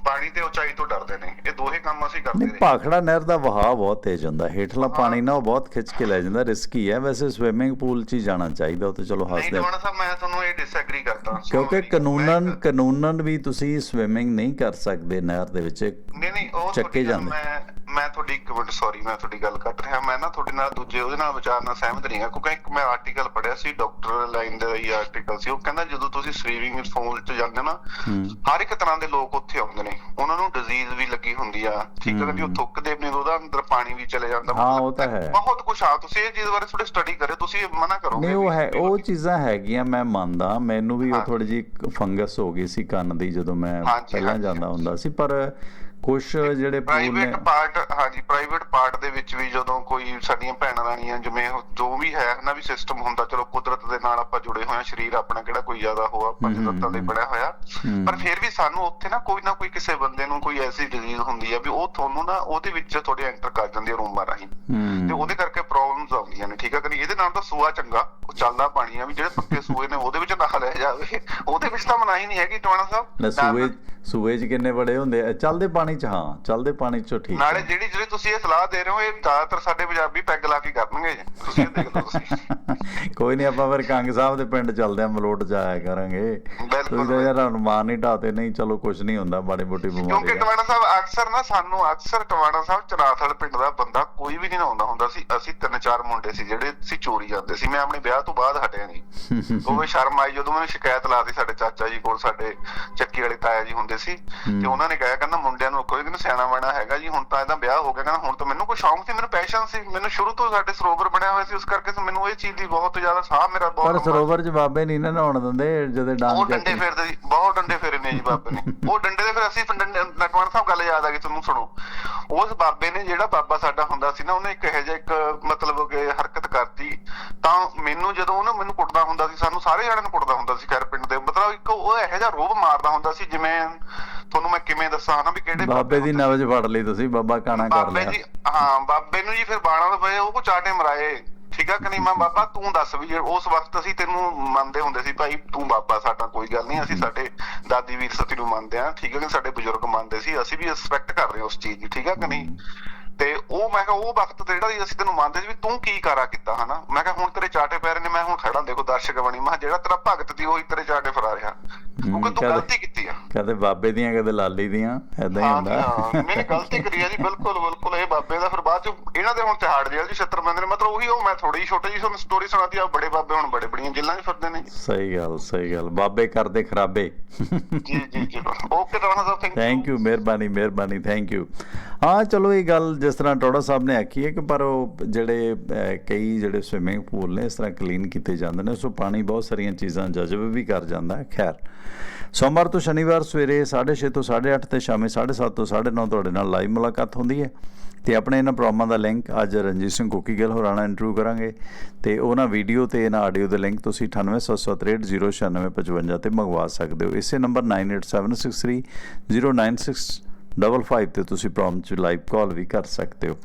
ਪਾਣੀ ਤੇ ਉਚਾਈ ਤੋਂ ਡਰਦੇ ਨੇ। ਇਹ ਦੋਹੇ ਕੰਮ ਅਸੀਂ ਕਰਦੇ ਨਹੀਂ ਰਹੇ। ਭਾਖੜਾ ਨਹਿਰ ਦਾ ਵਹਾਅ ਬਹੁਤ ਤੇਜ਼ ਹੁੰਦਾ। ਹੇਠਲਾ ਪਾਣੀ ਨਾ ਉਹ ਬਹੁਤ ਖਿੱਚ ਕੇ ਲੈ ਜਾਂਦਾ। ਰਿਸਕੀ ਹੈ। ਵੈਸੇ ਸਵਿਮਿੰਗ ਪੂਲ 'ਚ ਹੀ ਜਾਣਾ ਚਾਹੀਦਾ। ਉਹ ਤੇ ਚਲੋ ਨਹੀਂ ਹੱਸਦੇ ਦਵਾਣਾ ਸਾਹਿਬ ਮੈਂ ਤੁਹਾਨੂੰ ਇਹ ਡਿਸਐਗਰੀ ਕਰਦਾ। ਕਿਉਂਕਿ ਕਾਨੂੰਨਨ ਕਾਨੂੰਨਨ ਵੀ ਤੁਸੀਂ ਸਵਿਮਿੰਗ ਨਹੀਂ ਕਰ ਸਕਦੇ ਨਹਿਰ ਦੇ ਵਿੱਚ। ਨਹੀਂ ਨਹੀਂ ਉਹ ਚੱਕੇ ਜਾਂਦੇ। ਮੈਂ ਮੈਂ ਤੁਹਾਡੀ ਇੱਕ ਮਿੰਟ ਸੌਰੀ ਮੈਂ ਤੁਹਾਡੀ ਗੱਲ ਕੱਟ ਰਿਹਾ। ਮੈਂ ਨਾ ਤੁਹਾਡੇ ਨਾਲ ਦੂਜੇ ਉਹਦੇ ਨਾਲ ਵਿਚਾਰ ਨਾਲ ਸਹਿਮਤ ਨਹੀਂ ਹਾਂ ਕਿਉਂਕਿ ਇੱਕ ਮੈਂ ਆਰਟੀਕਲ ਪੜਿਆ ਸੀ ਡਾਕਟਰ ਲਾਈਨ ਦਾ ਹੀ ਆਰਟੀਕਲ ਸੀ। ਉਹ ਕਹਿੰਦਾ ਜਦੋਂ ਤੁਸੀਂ ਸਵੀਮਿੰਗ ਪੂਲ 'ਚ ਜਾਂਦੇ ਨਾ ਹਰ ਇੱਕ ਤਰ੍ਹਾਂ ਦੇ ਲੋਕ ਉੱਥੇ ਆਉਂਦੇ ਨੇ। ਉਹਨਾਂ ਨੂੰ ਡਿਜ਼ੀਜ਼ ਵੀ ਲੱਗੀ ਹੁੰਦੀ ਆ। ਠੀਕ ਹੈ। ਕਿ ਉਹ ਥੁੱਕਦੇ ਨੇ ਉਹਦਾ ਅੰਦਰ ਪਾਣੀ ਵੀ ਚਲੇ ਜਾਂਦਾ। ਹਾਂ, ਉਹ ਤਾਂ ਹੈ। ਬਹੁਤ ਕੁਝ ਆ ਤੁਸੀਂ ਇਹ ਚੀਜ਼ ਬਾਰੇ ਥੋੜੀ ਸਟੱਡੀ ਕਰੇ ਤੁਸੀਂ ਇਹ ਮਨਾ ਕਰੋਗੇ ਨਹੀਂ ਉਹ ਹੈ ਇਹ ਉਹ ਚੀਜ਼ਾਂ ਹੈਗੀਆਂ ਮੈਂ ਮੰਨਦਾ। ਮੈਨੂੰ ਵੀ ਉਹ। ਥੋੜੀ ਜੀ ਫੰਗਸ ਹੋ ਗਈ ਸੀ ਕੰਨ ਦੀ ਜਦੋਂ ਮੈਂ ਪਹਿਲਾਂ ਜਾਂਦਾ ਹੁੰਦਾ ਸੀ ਪਰ ਕੁਝ ਜਿਹੜੇ ਪ੍ਰਾਈਵੇਟ ਪਾਰਟ ਹਾਂਜੀ ਪ੍ਰਾਈਵੇਟ ਪਾਰਟ ਦੇ ਵਿੱਚ ਵੀ ਜਦੋਂ ਕੋਈ ਸਾਡੀਆਂ ਭੈਣਾਂ ਰਾਣੀਆਂ ਜਿਵੇਂ ਜੋ ਵੀ ਹੈ ਨਾ ਵੀ ਸਿਸਟਮ ਹੁੰਦਾ ਚਲੋ ਕੁਦਰਤ ਦੇ ਨਾਲ ਆਪਾਂ ਜੁੜੇ ਹੋਏ ਹਾਂ ਸਰੀਰ ਆਪਣਾ ਕਿਹੜਾ ਕੋਈ ਜ਼ਿਆਦਾ ਹੋਆ ਪੰਜ ਤੱਤਾਂ ਦੇ। ਬਣਿਆ ਹੋਇਆ। ਪਰ ਫਿਰ ਵੀ ਸਾਨੂੰ ਉੱਥੇ ਨਾ ਕੋਈ ਨਾ ਕੋਈ ਕਿਸੇ ਬੰਦੇ ਨੂੰ ਕੋਈ ਐਸੀ ਡਿਜ਼ੀਜ਼ ਹੁੰਦੀ ਆ ਵੀ ਉਹ ਤੁਹਾਨੂੰ ਨਾ ਉਹਦੇ ਵਿੱਚ ਤੁਹਾਡੇ ਐਂਟਰ ਕਰ ਜਾਂਦੀ ਹੈ ਰੂਮਾਂ ਰਾਹੀਂ। ਤੇ ਉਹਦੇ ਕਰਕੇ ਪ੍ਰੋਬਲਮਸ ਆਉਂਦੀਆਂ ਨੇ ਠੀਕ ਹੈ ਕਿ ਇਹਦੇ ਨਾਲ ਤਾਂ ਸੂਆ ਚੰਗਾ ਉਹ ਚੱਲਦਾ ਪਾਣੀ ਆ ਵੀ ਜਿਹੜੇ ਪੱਕੇ ਸੂਏ ਨੇ ਉਹਦੇ ਵਿੱਚ ਨਾ ਲੈ ਜਾਵੇ। ਉਹਦੇ ਵਿੱਚ ਤਾਂ ਮਨਾਹੀ ਨਹੀਂ ਹੈਗੀ ਟਵਾਣਾ ਸਾਹਿਬ। ਸੂਏ ਸੂਏ 'ਚ ਕਿੰਨੇ ਬੜੇ ਹੁੰਦੇ ਆ। ਚੱਲਦੇ ਪਾਣੀ ਪਾਣੀ 'ਚ ਹਾਂ ਚੱਲਦੇ ਪਾਣੀ 'ਚੋਂ ਠੀਕ ਨਾਲੇ। ਜਿਹੜੀ ਜਿਹੜੀ ਤੁਸੀਂ ਇਹ ਸਲਾਹ ਦੇ ਰਹੇ ਹੋ ਇਹ ਜ਼ਿਆਦਾਤਰ ਸਾਡੇ ਪੰਜਾਬੀ ਪੈਗ ਲਾ ਕੇ ਕਰਨਗੇ। ਤੁਸੀਂ ਇਹ ਦੇਖ ਲਓ ਤੁਸੀਂ। ਕੋਈ ਨਹੀਂ ਆਪਾਂ ਫਿਰ ਕੰਗ ਸਾਹਿਬ ਦੇ ਪਿੰਡ ਚੱਲਦੇ ਆ ਮਲੋਟ ਜਾਇਆ ਕਰਾਂਗੇ। ਬਿਲਕੁਲ, ਤੁਸੀਂ ਤਾਂ ਯਾਰ ਅਨੁਮਾਨ ਨਹੀਂ ਢਾਤੇ ਨਹੀਂ ਚਲੋ ਕੁਝ ਨਹੀਂ ਹੁੰਦਾ ਮਾੜੀ ਮੋਟੀ ਕਿਉਂਕਿ ਬਿਮਾਰੀ ਆ। ਟਵਾਣਾ ਸਾਹਿਬ ਅਕਸਰ ਨਾ ਸਾਨੂੰ ਅਕਸਰ ਟਵਾਣਾ ਸਾਹਿਬ ਚਨਾਥਲ ਪਿੰਡ ਦਾ ਬੰਦਾ ਕੋਈ ਵੀ ਨਹੀਂ ਆਉਂਦਾ ਹੁੰਦਾ ਸੀ। ਅਸੀਂ ਤਿੰਨ ਚਾਰ ਮੁੰਡੇ ਸੀ ਜਿਹੜੇ ਅਸੀਂ ਚੋਰੀ ਜਾਂਦੇ ਸੀ। ਮੈਂ ਆਪਣੇ ਵਿਆਹ ਤੋਂ ਬਾਅਦ ਹਟਿਆ ਨਹੀਂ ਉਹ ਸ਼ਰਮ ਆਈ ਜਦੋਂ ਮੈਨੂੰ ਸ਼ਿਕਾਇਤ ਲਾਤੀ ਸਾਡੇ ਚਾਚਾ ਜੀ ਕੋਲ ਸਾਡੇ ਚੱਕੀ ਵਾਲੇ ਤਾਇਆ ਜੀ ਹੁੰਦੇ ਸੀ। ਤੇ ਉਹਨਾਂ ਨੇ ਕਿਹਾ ਕਹਿੰਦਾ ਮੁੰਡਿਆਂ ਨੂੰ ਕੋਈ ਨਹੀਂ ਸਿਆਣਾ ਬਣਾ ਹੈਗਾ ਜੀ। ਹੁਣ ਤਾਂ ਇਹਦਾ ਵਿਆਹ ਹੋ ਗਿਆ ਕਹਿੰਦਾ ਹੁਣ ਤਾਂ ਮੈਨੂੰ ਕੋਈ ਸ਼ੌਂਕ ਸੀ ਮੈਨੂੰ ਪੈਸ਼ਨ ਸੀ। ਮੈਨੂੰ ਸ਼ੁਰੂ ਤੋਂ ਸਾਡੇ ਸਰੋਵਰ ਬਣਿਆ ਹੋਇਆ ਸੀ ਉਸ ਕਰਕੇ ਮੈਨੂੰ ਇਹ ਚੀਜ਼ ਦੀ ਬਹੁਤ ਜ਼ਿਆਦਾ ਸਾਹ ਮੇਰਾ ਬਹੁਤ ਪਰ ਸਰੋਵਰ 'ਚ ਬਾਬੇ ਨਹੀਂ ਨਾ ਨਹਾਉਣ ਦਿੰਦੇ ਜਦੋਂ ਉਹ ਡਾਂਗ ਡੰਡੇ ਫੇਰਦੇ ਸੀ ਬਹੁਤ ਡੰਡੇ ਫੇਰੇ ਨੇ ਜੀ ਬਾਬੇ ਨੇ। ਉਹ ਡੰਡੇ ਦੇ ਫਿਰ ਅਸੀਂ ਨਟਵਣ ਸਾਹਿਬ ਗੱਲ ਯਾਦ ਆ ਗਈ ਤੁਹਾਨੂੰ ਸੁਣੋ। ਉਸ ਬਾਬੇ ਨੇ ਜਿਹੜਾ ਬਾਬਾ ਸਾਡਾ ਹੁੰਦਾ ਸੀ ਨਾ ਉਹਨੇ ਇੱਕ ਇਹੋ ਜਿਹਾ ਇੱਕ ਮਤਲਬ ਕਿ ਹਰਕਤ ਕਰਤੀ। ਤਾਂ ਮੈਨੂੰ ਜਦੋਂ ਉਹਨੇ ਮੈਨੂੰ ਕੁੱਟਦਾ ਹੁੰਦਾ ਸੀ ਸਾਨੂੰ ਸਾਰੇ ਜਣਿਆਂ ਨੂੰ ਕੁੱਟਦਾ ਹੁੰਦਾ ਸੀ ਖੈਰ ਪਿੰਡ ਦੇ। ਮਤਲਬ ਇੱਕ ਉਹ ਇਹੋ ਜਿਹਾ ਰੋਬ ਮਾਰਦਾ ਹੁੰਦਾ ਸੀ ਜਿਵੇਂ ਤੁਹਾਨੂੰ ਮੈਂ ਕਿਵੇਂ ਦੱਸਾਂ ਹਨਾ ਵੀ ਕਿਹੜੇ ਬਾਬੇ ਦੀ ਨਵਜ ਫੜ ਲਈ ਤੁਸੀਂ ਬਾਬਾ ਕਾਣਾ ਕਰ ਬਾਬੇ ਲਿਆ। ਜੀ ਹਾਂ ਬਾਬੇ ਨੂੰ ਜੀ ਫਿਰ ਬਾਣਾ ਦੇ ਪਏ ਉਹ ਕੋ ਚਾਟੇ ਮਰਾਏ। ਠੀਕ ਆ ਮੈਂ ਬਾਬਾ ਤੂੰ ਦੱਸ ਵੀ ਜੇ ਉਸ ਵਕਤ ਅਸੀਂ ਤੈਨੂੰ ਮੰਨਦੇ ਹੁੰਦੇ ਸੀ ਭਾਈ ਤੂੰ ਬਾਬਾ ਸਾਡਾ ਕੋਈ ਗੱਲ ਨਹੀਂ ਅਸੀਂ ਸਾਡੇ ਦਾਦੀ ਵੀਰ ਸਤੀ ਨੂੰ ਮੰਨਦੇ ਆ। ਠੀਕ ਆ ਕਿ ਸਾਡੇ ਬਜ਼ੁਰਗ ਮੰਨਦੇ ਸੀ ਅਸੀਂ ਵੀ ਰਿਸਪੈਕਟ ਕਰ ਰਹੇ ਹਾਂ ਉਸ ਚੀਜ਼ ਦੀ ਠੀਕ ਆ ਕਿ ਨਹੀਂ? ਤੇ ਉਹ ਮੈਂ ਕਿਹਾ ਉਹ ਵਕਤ ਤੇ ਜਿਹੜਾ ਅਸੀਂ ਤੈਨੂੰ ਮੰਨਦੇ ਸੀ ਵੀ ਤੂੰ ਕੀ ਕਾਰਾ ਕੀਤਾ ਹਨਾ? ਮੈਂ ਕਿਹਾ ਹੁਣ ਤੇਰੇ ਚਾਟੇ ਪੈ ਰਹੇ ਨੇ ਮੈਂ ਹੁਣ ਖੜਾ ਦੇਖੋ ਦਰਸ਼ਕ ਬਣੀ। ਮੈਂ ਜਿਹੜਾ ਤੇਰਾ ਭਗਤ ਸੀ ਉਹੀ ਤੇਰੇ ਚਾਟੇ ਫਰਾ ਰਿਹਾ। ਕਿਉਂਕਿ ਤੂੰ ਗਲਤੀ ਕੀਤੀ ਆ। ਕਦੇ ਬਾਬੇ ਦੀਆਂ ਕਦੇ ਲਾਲੀ ਦੀਆਂ ਐਦਾਂ ਹੀ ਜੀ, ਹੁੰਦਾ ਮੈंने ਗਲਤੀ ਕਰੀ ਆ ਜੀ ਬਿਲਕੁਲ ਬਿਲਕੁਲ ਇਹ ਬਾਬੇ ਦਾ। ਫਿਰ ਬਾਅਦ ਚ ਇਹਨਾਂ ਦੇ ਹੁਣ ਤਿਹਾੜ ਜੇਲ੍ਹ ਜੀ 70 ਬੰਦੇ ਨੇ। ਮਤਲਬ ਉਹੀ ਉਹ ਮੈਂ ਥੋੜੀ ਛੋਟੀ ਜਿਹੀ ਤੁਹਾਨੂੰ ਸਟੋਰੀ ਸੁਣਾਤੀ ਆ ਬੜੇ ਬਾਬੇ ਹੁਣ ਬੜੇ ਬੜੀਆਂ ਜੇਲ੍ਹਾਂ 'ਚ ਫਿਰਦੇ ਨੇ। ਜੀ ਸਹੀ ਗੱਲ ਸਹੀ ਗੱਲ। ਬਾਬੇ ਕਰਦੇ ਖਰਾਬੇ। ਜੀ ਜੀ ਜੀ ਓਕੇ ਰਾਣਾ ਸਾਹਿਬ ਥੈਂਕ ਯੂ ਮਿਹਰਬਾਨੀ ਮਿਹਰਬਾਨੀ ਥੈਂਕ ਯੂ ਹਾਂ ਚਲੋ ਇਹ ਗੱਲ ਜਿਸ ਤਰ੍ਹਾਂ ਟੋੜਾ ਸਾਹਿਬ ਨੇ ਆਖੀ ਹੈ ਕਿ ਪਰ ਉਹ ਜਿਹੜੇ ਕਈ ਜਿਹੜੇ ਸਵਿਮਿੰਗ ਪੂਲ ਨੇ, ਇਸ ਤਰ੍ਹਾਂ ਕਲੀਨ ਕੀਤੇ ਜਾਂਦੇ ਨੇ, ਸੋ ਪਾਣੀ ਬਹੁਤ ਸਾਰੀਆਂ ਚੀਜ਼ਾਂ ਜਜ਼ਬ ਵੀ ਕਰ ਜਾਂਦਾ ਹੈ। ਖੈਰ, ਸੋਮਵਾਰ ਤੋਂ ਸ਼ਨੀਵਾਰ ਸਵੇਰੇ 6:30 ਤੋਂ 8:30 ਤੇ ਸ਼ਾਮੇ 7:30 ਤੋਂ 9:30 ਤੁਹਾਡੇ ਨਾਲ ਲਾਈਵ ਮੁਲਾਕਾਤ ਹੁੰਦੀ ਹੈ। ਤੇ ਆਪਣੇ ਇਹਨਾਂ ਪ੍ਰੋਗਰਾਮਾਂ ਦਾ ਲਿੰਕ ਅੱਜ ਰਣਜੀਤ ਸਿੰਘ ਕੋਕੀ ਗਿੱਲ ਹੋਰਾਂ ਇੰਟਰਵਿਊ ਕਰਾਂਗੇ। ਤੇ ਉਹਨਾਂ ਵੀਡੀਓ ਤੇ ਇਹਨਾਂ ਆਡੀਓ ਦੇ ਲਿੰਕ ਤੁਸੀਂ 9876309655 ਤੇ ਮੰਗਵਾ ਸਕਦੇ ਹੋ। ਇਸੇ ਨੰਬਰ 9876309655 ਤੇ ਤੁਸੀਂ ਪ੍ਰੋਗਰਾਮ 'ਚ ਲਾਈਵ ਕਾਲ ਵੀ ਕਰ ਸਕਦੇ ਹੋ।